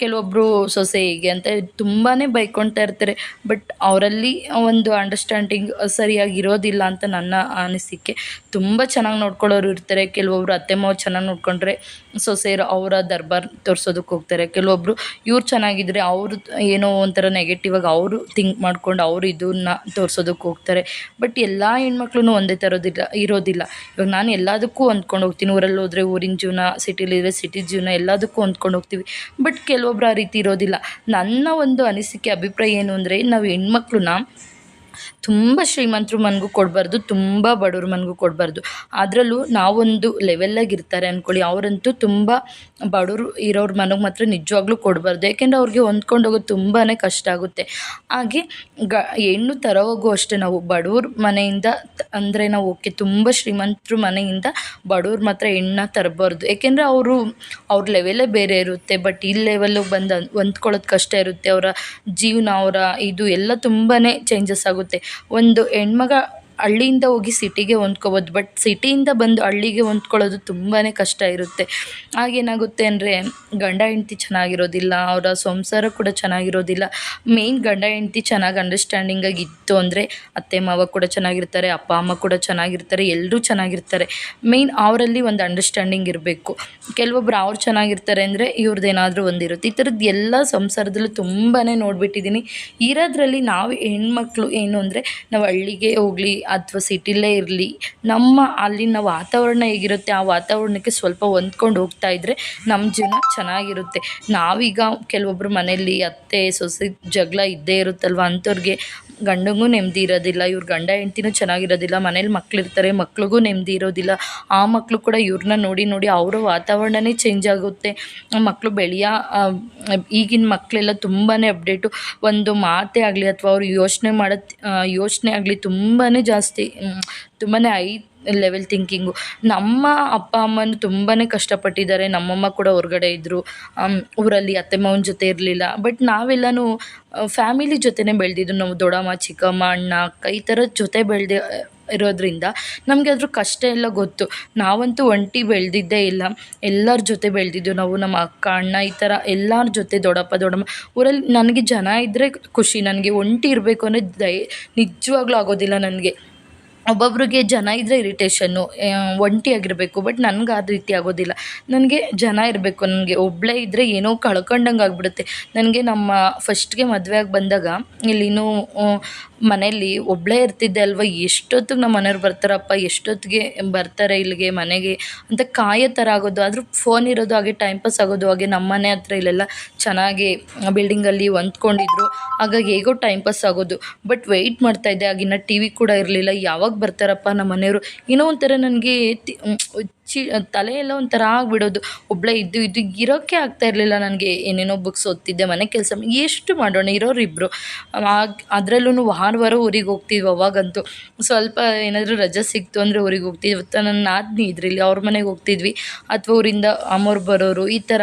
ಕೆಲವೊಬ್ಬರು ಸೊಸೆ ಹೀಗೆ ಅಂತ ತುಂಬಾ ಬೈಕೊಳ್ತಾ ಇರ್ತಾರೆ. ಬಟ್ ಅವರಲ್ಲಿ ಒಂದು ಅಂಡರ್ಸ್ಟ್ಯಾಂಡಿಂಗ್ ಸರಿಯಾಗಿ ಇರೋದಿಲ್ಲ ಅಂತ ನನ್ನ ಅನಿಸಿಕೆ. ತುಂಬ ಚೆನ್ನಾಗಿ ನೋಡ್ಕೊಳ್ಳೋರು ಇರ್ತಾರೆ. ಕೆಲವೊಬ್ರು ಅತ್ತೆ, ಮಾವ ಚೆನ್ನಾಗಿ ನೋಡ್ಕೊಂಡ್ರೆ ಸೊಸೆಯರು ಅವರ ದರ್ಬಾರ್ ತೋರಿಸೋದಕ್ಕೆ ಹೋಗ್ತಾರೆ. ಕೆಲವೊಬ್ಬರು ಇವ್ರು ಚೆನ್ನಾಗಿದ್ದರೆ ಅವರು ಏನೋ ಒಂಥರ ನೆಗೆಟಿವ್ ಆಗಿ ಅವರು ಥಿಂಕ್ ಮಾಡ್ಕೊಂಡು ಅವರು ಇದನ್ನ ತೋರಿಸೋದಕ್ಕೆ ಹೋಗ್ತಾರೆ. ಬಟ್ ಎಲ್ಲ ಹೆಣ್ಮಕ್ಳು ಒಂದೇ ಥರದಿಲ್ಲ ಇರೋದಿಲ್ಲ. ಇವಾಗ ನಾನು ಎಲ್ಲದಕ್ಕೂ ಹೊಂದ್ಕೊಂಡು ಹೋಗ್ತೀನಿ. ಊರಲ್ಲಿ ಹೋದರೆ ಊರಿನ ಜೀವನ ಸಿಟಿಲಿದ್ರೆ ಸಿಟಿ ಜೀವನ ಎಲ್ಲದಕ್ಕೂ ಹೊಂದ್ಕೊಂಡು ಹೋಗ್ತೀವಿ. ಬಟ್ ಕೆಲವೊಬ್ರು ಆ ರೀತಿ ಇರೋದಿಲ್ಲ. ನನ್ನ ಒಂದು ಅನಿಸಿಕೆ ಅಭಿಪ್ರಾಯ ಏನು ಅಂದರೆ ನಾವು ಹೆಣ್ಮಕ್ಳನ್ನ ತುಂಬ ಶ್ರೀಮಂತರು ಮನೆಗೂ ಕೊಡಬಾರ್ದು, ತುಂಬ ಬಡವ್ರ ಮನೆಗೂ ಕೊಡಬಾರ್ದು. ಅದರಲ್ಲೂ ನಾವೊಂದು ಲೆವೆಲ್ಲಾಗಿ ಇರ್ತಾರೆ ಅಂದ್ಕೊಳ್ಳಿ ಅವರಂತೂ ತುಂಬ ಬಡವರು ಇರೋರ ಮನೆಗೆ ಮಾತ್ರ ನಿಜವಾಗ್ಲೂ ಕೊಡಬಾರ್ದು. ಯಾಕೆಂದರೆ ಅವ್ರಿಗೆ ಹೊಂದ್ಕೊಂಡು ಹೋಗೋದು ತುಂಬಾ ಕಷ್ಟ ಆಗುತ್ತೆ. ಹಾಗೆ ಗ, ಹೆಣ್ಣು ತರೋವಾಗೂ ಅಷ್ಟೇ ನಾವು ಬಡವ್ರ ಮನೆಯಿಂದ ಅಂದರೆ ನಾವು ಓಕೆ, ತುಂಬ ಶ್ರೀಮಂತರ ಮನೆಯಿಂದ ಬಡವ್ರ ಮಾತ್ರ ಹೆಣ್ಣನ್ನ ತರಬಾರ್ದು. ಯಾಕೆಂದರೆ ಅವರು, ಅವ್ರ ಲೆವೆಲ್ಲೇ ಬೇರೆ ಇರುತ್ತೆ ಬಟ್ ಈ ಲೆವೆಲಿಗೆ ಬಂದು, ಹೊಂದ್ಕೊಳ್ಳೋದು ಕಷ್ಟ ಇರುತ್ತೆ. ಅವರ ಜೀವನ, ಅವರ ಇದು ಎಲ್ಲ ತುಂಬಾ ಚೇಂಜಸ್ ಆಗುತ್ತೆ. ಒಂದು ಹೆಣ್ಮಗ ಹಳ್ಳಿಯಿಂದ ಹೋಗಿ ಸಿಟಿಗೆ ಹೊಂದ್ಕೋಬೋದು. ಬಟ್ ಸಿಟಿಯಿಂದ ಬಂದು ಹಳ್ಳಿಗೆ ಹೊಂದ್ಕೊಳ್ಳೋದು ತುಂಬಾ ಕಷ್ಟ ಇರುತ್ತೆ. ಆಗೇನಾಗುತ್ತೆ ಅಂದರೆ ಗಂಡ ಹೆಂಡತಿ ಚೆನ್ನಾಗಿರೋದಿಲ್ಲ, ಅವರ ಸಂಸಾರ ಕೂಡ ಚೆನ್ನಾಗಿರೋದಿಲ್ಲ. ಮೇಯ್ನ್ ಗಂಡ ಹೆಂಡತಿ ಚೆನ್ನಾಗಿ ಅಂಡರ್ಸ್ಟ್ಯಾಂಡಿಂಗಾಗಿ ಇತ್ತು ಅಂದರೆ ಅತ್ತೆ, ಮಾವ ಕೂಡ ಚೆನ್ನಾಗಿರ್ತಾರೆ, ಅಪ್ಪ, ಅಮ್ಮ ಕೂಡ ಚೆನ್ನಾಗಿರ್ತಾರೆ ಎಲ್ಲರೂ ಚೆನ್ನಾಗಿರ್ತಾರೆ. ಮೇಯ್ನ್ ಅವರಲ್ಲಿ ಒಂದು ಅಂಡರ್ಸ್ಟ್ಯಾಂಡಿಂಗ್ ಇರಬೇಕು. ಕೆಲವೊಬ್ರು ಅವ್ರು ಚೆನ್ನಾಗಿರ್ತಾರೆ ಅಂದರೆ ಇವ್ರದ್ದೇನಾದರೂ ಒಂದಿರುತ್ತೆ. ಈ ಥರದ್ದು ಎಲ್ಲ ಸಂಸಾರದಲ್ಲೂ ತುಂಬಾ ನೋಡಿಬಿಟ್ಟಿದ್ದೀನಿ ಇರೋದ್ರಲ್ಲಿ ನಾವು ಹೆಣ್ಮಕ್ಳು ಏನು ಅಂದರೆ ನಾವು ಹಳ್ಳಿಗೆ ಹೋಗಲಿ ಅಥವಾ ಸಿಟಿಲೇ ಇರಲಿ, ನಮ್ಮ ಅಲ್ಲಿನ ವಾತಾವರಣ ಹೇಗಿರುತ್ತೆ, ಆ ವಾತಾವರಣಕ್ಕೆ ಸ್ವಲ್ಪ ಹೊಂದ್ಕೊಂಡು ಹೋಗ್ತಾ ಇದ್ದರೆ ನಮ್ಮ ಜೀವನ ಚೆನ್ನಾಗಿರುತ್ತೆ. ನಾವೀಗ ಕೆಲವೊಬ್ಬರು ಮನೆಯಲ್ಲಿ ಅತ್ತೆ, ಸೊಸೆ ಜಗಳ ಇದ್ದೇ ಇರುತ್ತಲ್ವ ಅಂಥವ್ರಿಗೆ ಗಂಡಂಗೂ ನೆಮ್ಮದಿ ಇರೋದಿಲ್ಲ, ಇವ್ರ ಗಂಡ ಹೆಂಡ್ತಿನೂ ಚೆನ್ನಾಗಿರೋದಿಲ್ಲ, ಮನೇಲಿ ಮಕ್ಳಿರ್ತಾರೆ, ಮಕ್ಳಿಗೂ ನೆಮ್ಮದಿ ಇರೋದಿಲ್ಲ. ಆ ಮಕ್ಕಳು ಕೂಡ ಇವ್ರನ್ನ ನೋಡಿ ನೋಡಿ ಅವರ ವಾತಾವರಣನೇ ಚೇಂಜ್ ಆಗುತ್ತೆ. ಮಕ್ಕಳು ಬೆಳೆಯ ಈಗಿನ ಮಕ್ಕಳೆಲ್ಲ ತುಂಬಾ ಅಪ್ಡೇಟು ಒಂದು ಮಾತೇ ಆಗಲಿ ಅಥವಾ ಅವರು ಯೋಚನೆ ಮಾಡೋ ಯೋಚನೆ ಆಗಲಿ ತುಂಬಾ ಜಾಸ್ತಿ. ತುಂಬಾ ಐ ಲೆವೆಲ್ ಥಿಂಕಿಂಗು ನಮ್ಮ ಅಪ್ಪ, ಅಮ್ಮನೂ ತುಂಬಾ ಕಷ್ಟಪಟ್ಟಿದ್ದಾರೆ. ನಮ್ಮಮ್ಮ ಕೂಡ ಹೊರಗಡೆ ಇದ್ದರು ಊರಲ್ಲಿ ಅತ್ತೆ, ಮಾವನ ಜೊತೆ ಇರಲಿಲ್ಲ. ಬಟ್ ನಾವೆಲ್ಲನೂ ಫ್ಯಾಮಿಲಿ ಜೊತೆನೇ ಬೆಳೆದಿದ್ದು. ನಾವು ದೊಡ್ಡಮ್ಮ, ಚಿಕ್ಕಮ್ಮ, ಅಣ್ಣ, ಅಕ್ಕ, ಈ ಜೊತೆ ಬೆಳೆದೆ ಇರೋದ್ರಿಂದ ನಮಗೆ ಅದ್ರ ಕಷ್ಟ ಎಲ್ಲ ಗೊತ್ತು. ನಾವಂತೂ ಒಂಟಿ ಬೆಳೆದಿದ್ದೇ ಇಲ್ಲ. ಎಲ್ಲರ ಜೊತೆ ಬೆಳೆದಿದ್ದು ನಾವು, ನಮ್ಮ ಅಕ್ಕ, ಅಣ್ಣ, ಈ ಥರ ಎಲ್ಲರ ಜೊತೆ ದೊಡ್ಡಪ್ಪ, ದೊಡ್ಡಮ್ಮ. ಊರಲ್ಲಿ ನನಗೆ ಜನ ಇದ್ದರೆ ಖುಷಿ. ನನಗೆ ಒಂಟಿ ಇರಬೇಕು ಅನ್ನೋದು ದಯ, ನಿಜವಾಗ್ಲೂ ಆಗೋದಿಲ್ಲ ನನಗೆ. ಒಬ್ಬೊಬ್ರಿಗೆ ಜನ ಇದ್ದರೆ ಇರಿಟೇಷನ್ನು ಒಂಟಿಯಾಗಿರಬೇಕು ಬಟ್ ನನಗೆ ಆ ರೀತಿ ಆಗೋದಿಲ್ಲ. ನನಗೆ ಜನ ಇರಬೇಕು, ನನಗೆ ಒಬ್ಬಳೇ ಇದ್ದರೆ ಏನೋ ಕಳ್ಕೊಂಡಂಗೆ ಆಗಿಬಿಡುತ್ತೆ ನನಗೆ ನಮ್ಮ ಫಸ್ಟ್ಗೆ ಮದುವೆ ಆಗಿ ಬಂದಾಗ ಇಲ್ಲಿನೂ ಮನೇಲಿ ಒಬ್ಬಳೇ ಇರ್ತಿದ್ದೆ ಅಲ್ವ? ಎಷ್ಟೊತ್ತಿಗೆ ನಮ್ಮ ಮನೆಯವ್ರು ಬರ್ತಾರಪ್ಪ? ಎಷ್ಟೊತ್ತಿಗೆ ಬರ್ತಾರೆ ಇಲ್ಲಿಗೆ, ಮನೆಗೆ ಅಂತ ಕಾಯೋ ಥರ ಆಗೋದು. ಆದರೂ ಫೋನ್ ಇರೋದು, ಹಾಗೆ ಟೈಮ್ ಪಾಸ್ ಆಗೋದು, ಹಾಗೆ ನಮ್ಮ ಮನೆ ಹತ್ರ ಇಲ್ಲೆಲ್ಲ ಚೆನ್ನಾಗಿ ಬಿಲ್ಡಿಂಗಲ್ಲಿ ಹೊಂದ್ಕೊಂಡಿದ್ರು. ಹಾಗಾಗಿ ಹೇಗೋ ಟೈಮ್ ಪಾಸ್ ಆಗೋದು. ಬಟ್ ವೆಯ್ಟ್ ಮಾಡ್ತಾಯಿದ್ದೆ ಆಗಿನ ಟಿ ವಿ ಕೂಡ ಇರಲಿಲ್ಲ. ಯಾವಾಗ ಬರ್ತಾರಪ್ಪ ನಮ್ಮ ಮನೆಯವರು? ಏನೋ ಒಂಥರ ನನಗೆ ಚಿ ತಲೆ ಎಲ್ಲ ಒಂಥರ ಆಗಿಬಿಡೋದು. ಒಬ್ಬಳೇ ಇದ್ದು ಇದ್ದು ಇರೋಕ್ಕೆ ಆಗ್ತಾ ಇರಲಿಲ್ಲ ನನಗೆ. ಏನೇನೋ ಬುಕ್ಸ್ ಓದ್ತಿದ್ದೆ, ಮನೆ ಕೆಲಸ ಎಷ್ಟು ಮಾಡೋಣ? ಇರೋರು ಇಬ್ಬರು ಅದರಲ್ಲೂ ವಾರ ವಾರ ಊರಿಗೆ ಹೋಗ್ತಿದ್ವಿ ಅವಾಗಂತೂ. ಸ್ವಲ್ಪ ಏನಾದರೂ ರಜೆ ಸಿಕ್ತು ಅಂದರೆ ಊರಿಗೆ ಹೋಗ್ತಿದ್ವಿ. ಅಥವಾ ನನ್ನ ನಾದಿನಿ ಇದ್ರಲ್ಲಿ, ಅವ್ರ ಮನೆಗೆ ಹೋಗ್ತಿದ್ವಿ. ಅಥವಾ ಊರಿಂದ ಅಮ್ಮವ್ರು ಬರೋರು, ಈ ಥರ.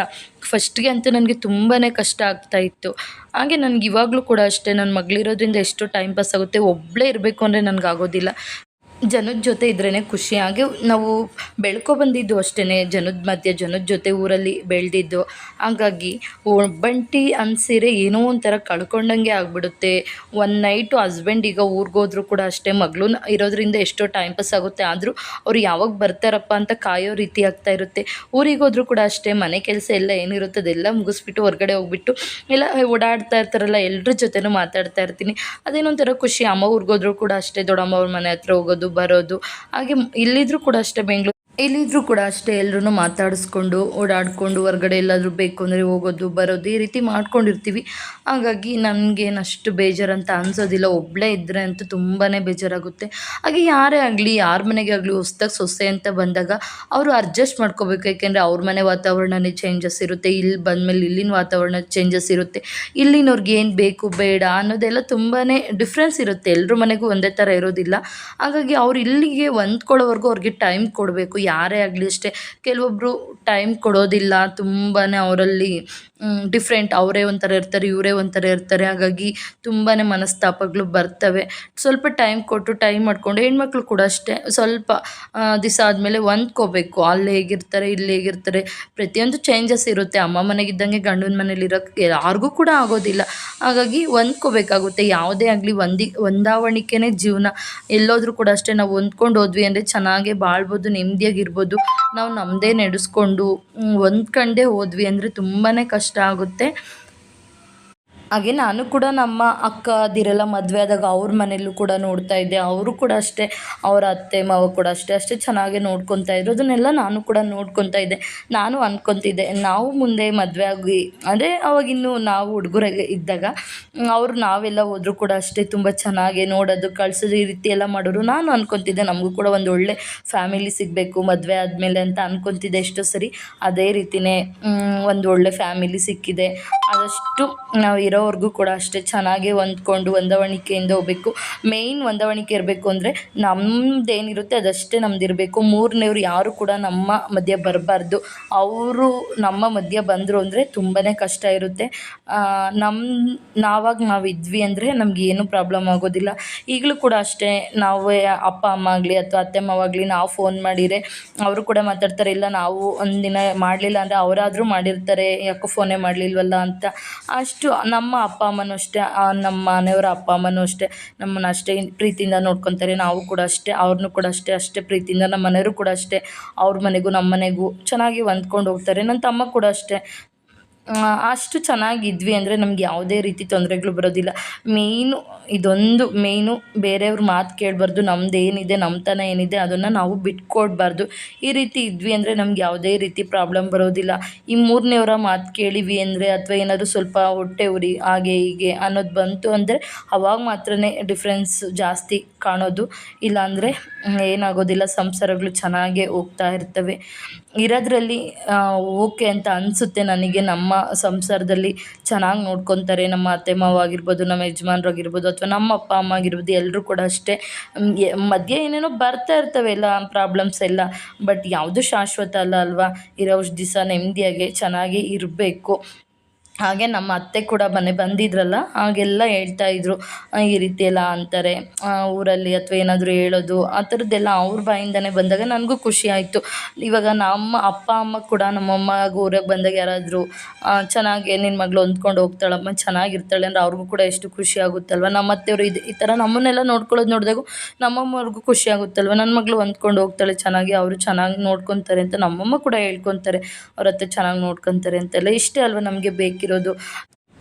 ಫಸ್ಟ್ಗೆ ಅಂತೂ ನನಗೆ ತುಂಬಾ ಕಷ್ಟ ಆಗ್ತಾಯಿತ್ತು ಹಾಗೆ ನನಗೆ ಇವಾಗಲೂ ಕೂಡ ಅಷ್ಟೇ. ನನ್ನ ಮಗಳಿರೋದ್ರಿಂದ ಎಷ್ಟು ಟೈಮ್ ಪಾಸ್ ಆಗುತ್ತೆ. ಒಬ್ಬಳೇ ಇರಬೇಕು ಅಂದರೆ ನನಗೆ ಆಗೋದಿಲ್ಲ ಜನದ ಜೊತೆ ಇದ್ರೇ ಖುಷಿ. ಹಾಗೆ ನಾವು ಬೆಳ್ಕೊ ಬಂದಿದ್ದು ಅಷ್ಟೇ ಜನದ ಮಧ್ಯೆ, ಜನದ ಜೊತೆ ಊರಲ್ಲಿ ಬೆಳೆದಿದ್ದು. ಹಾಗಾಗಿ ಒಬ್ಬಂಟಿ ಅನ್ಸಿರೆ ಏನೋ ಒಂಥರ ಕಳ್ಕೊಂಡಂಗೆ ಆಗಿಬಿಡುತ್ತೆ. ಒನ್ ನೈಟು ಹಸ್ಬೆಂಡ್ ಈಗ ಊರಿಗೆ ಹೋದ್ರು ಕೂಡ ಅಷ್ಟೇ, ಮಗಳು ಇರೋದ್ರಿಂದ ಎಷ್ಟೋ ಟೈಮ್ ಪಾಸ್ ಆಗುತ್ತೆ. ಆದರೂ ಅವ್ರು ಯಾವಾಗ ಬರ್ತಾರಪ್ಪ ಅಂತ ಕಾಯೋ ರೀತಿ ಆಗ್ತಾ ಇರುತ್ತೆ. ಊರಿಗೆ ಹೋದ್ರು ಕೂಡ ಅಷ್ಟೇ, ಮನೆ ಕೆಲಸ ಎಲ್ಲ ಏನಿರುತ್ತೆ ಅದೆಲ್ಲ ಮುಗಿಸ್ಬಿಟ್ಟು ಹೊರಗಡೆ ಹೋಗ್ಬಿಟ್ಟು ಎಲ್ಲ ಓಡಾಡ್ತಾ ಇರ್ತಾರಲ್ಲ ಎಲ್ಲರ ಜೊತೆನೂ ಮಾತಾಡ್ತಾ ಇರ್ತೀನಿ. ಅದೇನೋ ಒಂಥರ ಖುಷಿ. ಅಮ್ಮ ಊರಿಗೆ ಹೋದ್ರು ಕೂಡ ಅಷ್ಟೇ, ದೊಡ್ಡಮ್ಮ ಅವ್ರ ಮನೆ ಹತ್ರ ಹೋಗೋದು ಬರೋದು. ಹಾಗೆ ಇಲ್ಲಿದ್ರು ಕೂಡ ಅಷ್ಟೇ ಬೆಂಗ್ಳೂರು ಎಲ್ಲಿದ್ದರೂ ಕೂಡ ಅಷ್ಟೇ ಎಲ್ಲರೂ ಮಾತಾಡಿಸ್ಕೊಂಡು ಓಡಾಡಿಕೊಂಡು ಹೊರ್ಗಡೆ ಎಲ್ಲಾದರೂ ಬೇಕು ಅಂದರೆ ಹೋಗೋದು, ಬರೋದು ಈ ರೀತಿ ಮಾಡ್ಕೊಂಡಿರ್ತೀವಿ. ಹಾಗಾಗಿ ನನಗೇನು ಅಷ್ಟು ಬೇಜಾರಂತ ಅನಿಸೋದಿಲ್ಲ. ಒಬ್ಬಳೇ ಇದ್ದರೆ ಅಂತೂ ತುಂಬಾ ಬೇಜಾರಾಗುತ್ತೆ. ಹಾಗೆ ಯಾರೇ ಆಗಲಿ, ಯಾರ ಮನೆಗೆ ಆಗಲಿ ಹೊಸ್ದಾಗಿ ಸೊಸೆ ಅಂತ ಬಂದಾಗ ಅವರು ಅಡ್ಜಸ್ಟ್ ಮಾಡ್ಕೋಬೇಕು. ಯಾಕೆಂದರೆ ಅವ್ರ ಮನೆ ವಾತಾವರಣನೇ ಚೇಂಜಸ್ ಇರುತ್ತೆ. ಇಲ್ಲಿ ಬಂದಮೇಲೆ ಇಲ್ಲಿನ ವಾತಾವರಣ ಚೇಂಜಸ್ ಇರುತ್ತೆ. ಇಲ್ಲಿನವ್ರಿಗೆ ಏನು ಬೇಕು, ಬೇಡ ಅನ್ನೋದೆಲ್ಲ ತುಂಬಾ ಡಿಫ್ರೆನ್ಸ್ ಇರುತ್ತೆ. ಎಲ್ಲರ ಮನೆಗೂ ಒಂದೇ ಥರ ಇರೋದಿಲ್ಲ. ಹಾಗಾಗಿ ಅವ್ರು ಇಲ್ಲಿಗೆ ಹೊಂದ್ಕೊಳ್ಳೋವರೆಗೂ ಅವ್ರಿಗೆ ಟೈಮ್ ಕೊಡಬೇಕು. ಯಾರೇ ಆಗಲಿ ಅಷ್ಟೇ. ಕೆಲವೊಬ್ಬರು ಟೈಮ್ ಕೊಡೋದಿಲ್ಲ ತುಂಬಾ ಅವರಲ್ಲಿ ಡಿಫ್ರೆಂಟ್ ಅವರೇ ಒಂಥರ ಇರ್ತಾರೆ, ಇವರೇ ಒಂಥರ ಇರ್ತಾರೆ. ಹಾಗಾಗಿ ತುಂಬಾ ಮನಸ್ತಾಪಗಳು ಬರ್ತವೆ. ಸ್ವಲ್ಪ ಟೈಮ್ ಕೊಟ್ಟು ಟೈಮ್ ಮಾಡಿಕೊಂಡು, ಹೆಣ್ಮಕ್ಳು ಕೂಡ ಅಷ್ಟೇ. ಸ್ವಲ್ಪ ದಿವಸ ಆದಮೇಲೆ ಹೊಂದ್ಕೋಬೇಕು. ಅಲ್ಲಿ ಹೇಗಿರ್ತಾರೆ, ಇಲ್ಲಿ ಹೇಗಿರ್ತಾರೆ. ಪ್ರತಿಯೊಂದು ಚೇಂಜಸ್ ಇರುತ್ತೆ. ಅಮ್ಮ ಮನೆಗಿದ್ದಂಗೆ ಗಂಡನ ಮನೇಲಿ ಇರೋಕ್ಕೆ ಯಾರಿಗೂ ಕೂಡ ಆಗೋದಿಲ್ಲ. ಹಾಗಾಗಿ ಹೊಂದ್ಕೋಬೇಕಾಗುತ್ತೆ. ಯಾವುದೇ ಆಗಲಿ ಹೊಂದಿ ಹೊಂದಾವಣಿಕೆನೇ ಜೀವನ. ಎಲ್ಲೋದ್ರೂ ಕೂಡ ಅಷ್ಟೇ ನಾವು ಹೊಂದ್ಕೊಂಡು ಹೋದ್ವಿ ಅಂದರೆ ಚೆನ್ನಾಗೆ ಬಾಳ್ಬೋದು, ನೆಮ್ಮದಿಯಾಗಿರ್ಬೋದು. ನಾವು ನಮ್ಮದೇ ನಡೆಸ್ಕೊಂಡು ಹೊಂದ್ಕೊಂಡೇ ಹೋದ್ವಿ ಅಂದರೆ ತುಂಬಾ ಕಷ್ಟ. ಆಗುತ್ತೆ ಹಾಗೆ ನಾನು ಕೂಡ ನಮ್ಮ ಅಕ್ಕದಿರೆಲ್ಲ ಮದುವೆ ಆದಾಗ ಅವ್ರ ಮನೆಯಲ್ಲೂ ಕೂಡ ನೋಡ್ತಾ ಇದ್ದೆ. ಅವರು ಕೂಡ ಅಷ್ಟೇ, ಅವರ ಅತ್ತೆ, ಮಾವ ಕೂಡ ಅಷ್ಟೇ ಅಷ್ಟೇ ಚೆನ್ನಾಗಿ ನೋಡ್ಕೊತಾ ಇದ್ರು. ಅದನ್ನೆಲ್ಲ ನಾನು ಕೂಡ ನೋಡ್ಕೊತಾ ಇದ್ದೆ. ನಾನು ಅಂದ್ಕೊತಿದ್ದೆ ನಾವು ಮುಂದೆ ಮದುವೆ ಆಗಿ, ಅಂದರೆ ಅವಾಗಿನ್ನು ನಾವು ಹುಡುಗರಾಗೆ ಇದ್ದಾಗ, ಅವರು ನಾವೆಲ್ಲ ಹೋದರೂ ಕೂಡ ಅಷ್ಟೇ ತುಂಬ ಚೆನ್ನಾಗಿ ನೋಡೋದು, ಕಳ್ಸೋದು, ಈ ರೀತಿ ಎಲ್ಲ ಮಾಡೋರು. ನಾನು ಅಂದ್ಕೊತಿದ್ದೆ ನಮಗೂ ಕೂಡ ಒಂದು ಒಳ್ಳೆ ಫ್ಯಾಮಿಲಿ ಸಿಗಬೇಕು, ಮದುವೆ ಆದಮೇಲೆ ಅಂತ ಅಂದ್ಕೊತಿದ್ದೆ ಎಷ್ಟೋ ಸರಿ. ಅದೇ ರೀತಿಯೇ ಒಂದು ಒಳ್ಳೆ ಫ್ಯಾಮಿಲಿ ಸಿಕ್ಕಿದೆ. ಆದಷ್ಟು ನಾವು ಇರೋವರೆಗೂ ಕೂಡ ಅಷ್ಟೇ ಚೆನ್ನಾಗಿ ಹೊಂದ್ಕೊಂಡು ಹೊಂದಾವಣಿಕೆಯಿಂದ ಹೋಗ್ಬೇಕು. ಮೇಯ್ನ್ ಹೊಂದಾವಣಿಕೆ ಇರಬೇಕು ಅಂದರೆ ನಮ್ಮದೇನಿರುತ್ತೆ ಅದಷ್ಟೇ ನಮ್ಮದಿರಬೇಕು ಮೂರನೇವ್ರು ಯಾರು ಕೂಡ ನಮ್ಮ ಮಧ್ಯೆ ಬರಬಾರ್ದು. ಅವರು ನಮ್ಮ ಮಧ್ಯೆ ಬಂದರು ಅಂದರೆ ತುಂಬಾ ಕಷ್ಟ ಇರುತ್ತೆ. ನಮ್ಮ ನಾವಾಗ ನಾವು ಇದ್ವಿ ಅಂದರೆ ನಮ್ಗೆ ಏನೂ ಪ್ರಾಬ್ಲಮ್ ಆಗೋದಿಲ್ಲ. ಈಗಲೂ ಕೂಡ ಅಷ್ಟೇ ನಾವೇ ಅಪ್ಪ, ಅಮ್ಮ ಆಗಲಿ ಅಥವಾ ಅತ್ತೆ, ಮಾವ ಆಗಲಿ ನಾವು ಫೋನ್ ಮಾಡಿದರೆ ಅವರು ಕೂಡ ಮಾತಾಡ್ತಾರೆ, ಇಲ್ಲ ನಾವು ಒಂದಿನ ಮಾಡಲಿಲ್ಲ ಅಂದರೆ ಅವರಾದರೂ ಮಾಡಿರ್ತಾರೆ, ಯಾಕೋ ಫೋನೇ ಮಾಡಲಿಲ್ವಲ್ಲ ಅಂತ. ಅಷ್ಟು ನಮ್ಮ ಅಪ್ಪ ಅಮ್ಮನೂ ಅಷ್ಟೇ ನಮ್ಮ ಮನೆಯವರ ಅಪ್ಪ ಅಮ್ಮನೂ ಅಷ್ಟೇ ನಮ್ಮನ್ನು ಅಷ್ಟೇ ಪ್ರೀತಿಯಿಂದ ನೋಡ್ಕೊತಾರೆ. ನಾವು ಕೂಡ ಅಷ್ಟೇ, ಅವ್ರನ್ನೂ ಕೂಡ ಅಷ್ಟೇ ಅಷ್ಟೇ ಪ್ರೀತಿಯಿಂದ ನಮ್ಮ ಮನೆಯವರು ಕೂಡ ಅಷ್ಟೇ, ಅವ್ರ ಮನೆಗೂ, ನಮ್ಮ ಮನೆಗೂ ಚೆನ್ನಾಗಿ ಹೊಂದ್ಕೊಂಡು ಹೋಗ್ತಾರೆ. ನನ್ನ ತಮ್ಮ ಕೂಡ ಅಷ್ಟೇ. ಅಷ್ಟು ಚೆನ್ನಾಗಿದ್ವಿ ಅಂದರೆ ನಮ್ಗೆ ಯಾವುದೇ ರೀತಿ ತೊಂದರೆಗಳು ಬರೋದಿಲ್ಲ. ಮೇಯ್ನು ಇದೊಂದು ಮೇಯ್ನು ಬೇರೆಯವ್ರ ಮಾತು ಕೇಳಬಾರ್ದು, ನಮ್ದು ಏನಿದೆ ನಮ್ಮತನ ಏನಿದೆ ಅದನ್ನು ನಾವು ಬಿಟ್ಕೊಡ್ಬಾರ್ದು. ಈ ರೀತಿ ಇದ್ವಿ ಅಂದರೆ ನಮ್ಗೆ ಯಾವುದೇ ರೀತಿ ಪ್ರಾಬ್ಲಮ್ ಬರೋದಿಲ್ಲ. ಈ ಮೂರನೇವ್ರ ಮಾತು ಕೇಳಿವಿ ಅಂದರೆ ಅಥವಾ ಏನಾದರೂ ಸ್ವಲ್ಪ ಹೊಟ್ಟೆ ಉರಿ, ಹಾಗೆ ಹೀಗೆ ಅನ್ನೋದು ಬಂತು ಅಂದರೆ ಅವಾಗ ಮಾತ್ರ ಡಿಫ್ರೆನ್ಸ್ ಜಾಸ್ತಿ ಕಾಣೋದು. ಇಲ್ಲಾಂದರೆ ಏನಾಗೋದಿಲ್ಲ, ಸಂಸಾರಗಳು ಚೆನ್ನಾಗೇ ಹೋಗ್ತಾ ಇರ್ತವೆ. ಇರೋದ್ರಲ್ಲಿ ಓಕೆ ಅಂತ ಅನಿಸುತ್ತೆ ನನಗೆ, ನಮ್ಮ ಸಂಸಾರದಲ್ಲಿ ಚೆನ್ನಾಗಿ ನೋಡ್ಕೊತಾರೆ. ನಮ್ಮ ಅತ್ತೆ ಮಾವ ಆಗಿರ್ಬೋದು ನಮ್ಮ ಯಜಮಾನ್ರು ಆಗಿರ್ಬೋದು ಅಥವಾ ನಮ್ಮ ಅಪ್ಪ ಅಮ್ಮ ಆಗಿರ್ಬೋದು ಎಲ್ಲರೂ ಕೂಡ ಅಷ್ಟೇ. ಮಧ್ಯೆ ಏನೇನೋ ಬರ್ತಾ ಇರ್ತವೆ ಎಲ್ಲ ಪ್ರಾಬ್ಲಮ್ಸ್ ಎಲ್ಲ. ಬಟ್ ಯಾವುದು ಶಾಶ್ವತ ಅಲ್ಲ ಅಲ್ವಾ? ಇರೋಷ್ಟು ದಿವಸ ನೆಮ್ಮದಿಯಾಗೆ ಚೆನ್ನಾಗಿ ಇರಬೇಕು. ಹಾಗೆ ನಮ್ಮ ಅತ್ತೆ ಕೂಡ ಮನೆ ಬಂದಿದ್ರಲ್ಲ, ಹಾಗೆಲ್ಲ ಹೇಳ್ತಾ ಇದ್ರು. ಈ ರೀತಿ ಎಲ್ಲ ಅಂತಾರೆ ಊರಲ್ಲಿ ಅಥವಾ ಏನಾದರೂ ಹೇಳೋದು, ಆ ಥರದ್ದೆಲ್ಲ ಅವ್ರ ಬಾಯಿಂದನೇ ಬಂದಾಗ ನನಗೂ ಖುಷಿ ಆಯಿತು. ಇವಾಗ ನಮ್ಮ ಅಪ್ಪ, ಅಮ್ಮ ಕೂಡ ನಮ್ಮಮ್ಮ ಊರಿಗೆ ಬಂದಾಗ ಯಾರಾದರೂ ಚೆನ್ನಾಗಿ ನಿನ್ನ ಮಗಳು ಹೊಂದ್ಕೊಂಡು ಹೋಗ್ತಾಳಮ್ಮ ಚೆನ್ನಾಗಿರ್ತಾಳೆ ಅಂದರೆ ಅವ್ರಿಗೂ ಕೂಡ ಎಷ್ಟು ಖುಷಿ ಆಗುತ್ತಲ್ವ? ನಮ್ಮ ಅತ್ತೆಯವರು ಇದು, ಈ ಥರ ನಮ್ಮನ್ನೆಲ್ಲ ನೋಡ್ಕೊಳ್ಳೋದು ನೋಡಿದಾಗ ನಮ್ಮಮ್ಮವ್ರಿಗೂ ಖುಷಿ ಆಗುತ್ತಲ್ವ? ನನ್ನ ಮಗಳು ಹೊಂದ್ಕೊಂಡು ಹೋಗ್ತಾಳೆ ಚೆನ್ನಾಗಿ, ಅವರು ಚೆನ್ನಾಗಿ ನೋಡ್ಕೊತಾರೆ ಅಂತ ನಮ್ಮಮ್ಮ ಕೂಡ ಹೇಳ್ಕೊತಾರೆ. ಅವ್ರ ಅತ್ತೆ ಚೆನ್ನಾಗಿ ನೋಡ್ಕೊತಾರೆ ಅಂತೆಲ್ಲ. ಇಷ್ಟೇ ಅಲ್ವ ನಮಗೆ ಬೇಕಿರೋದು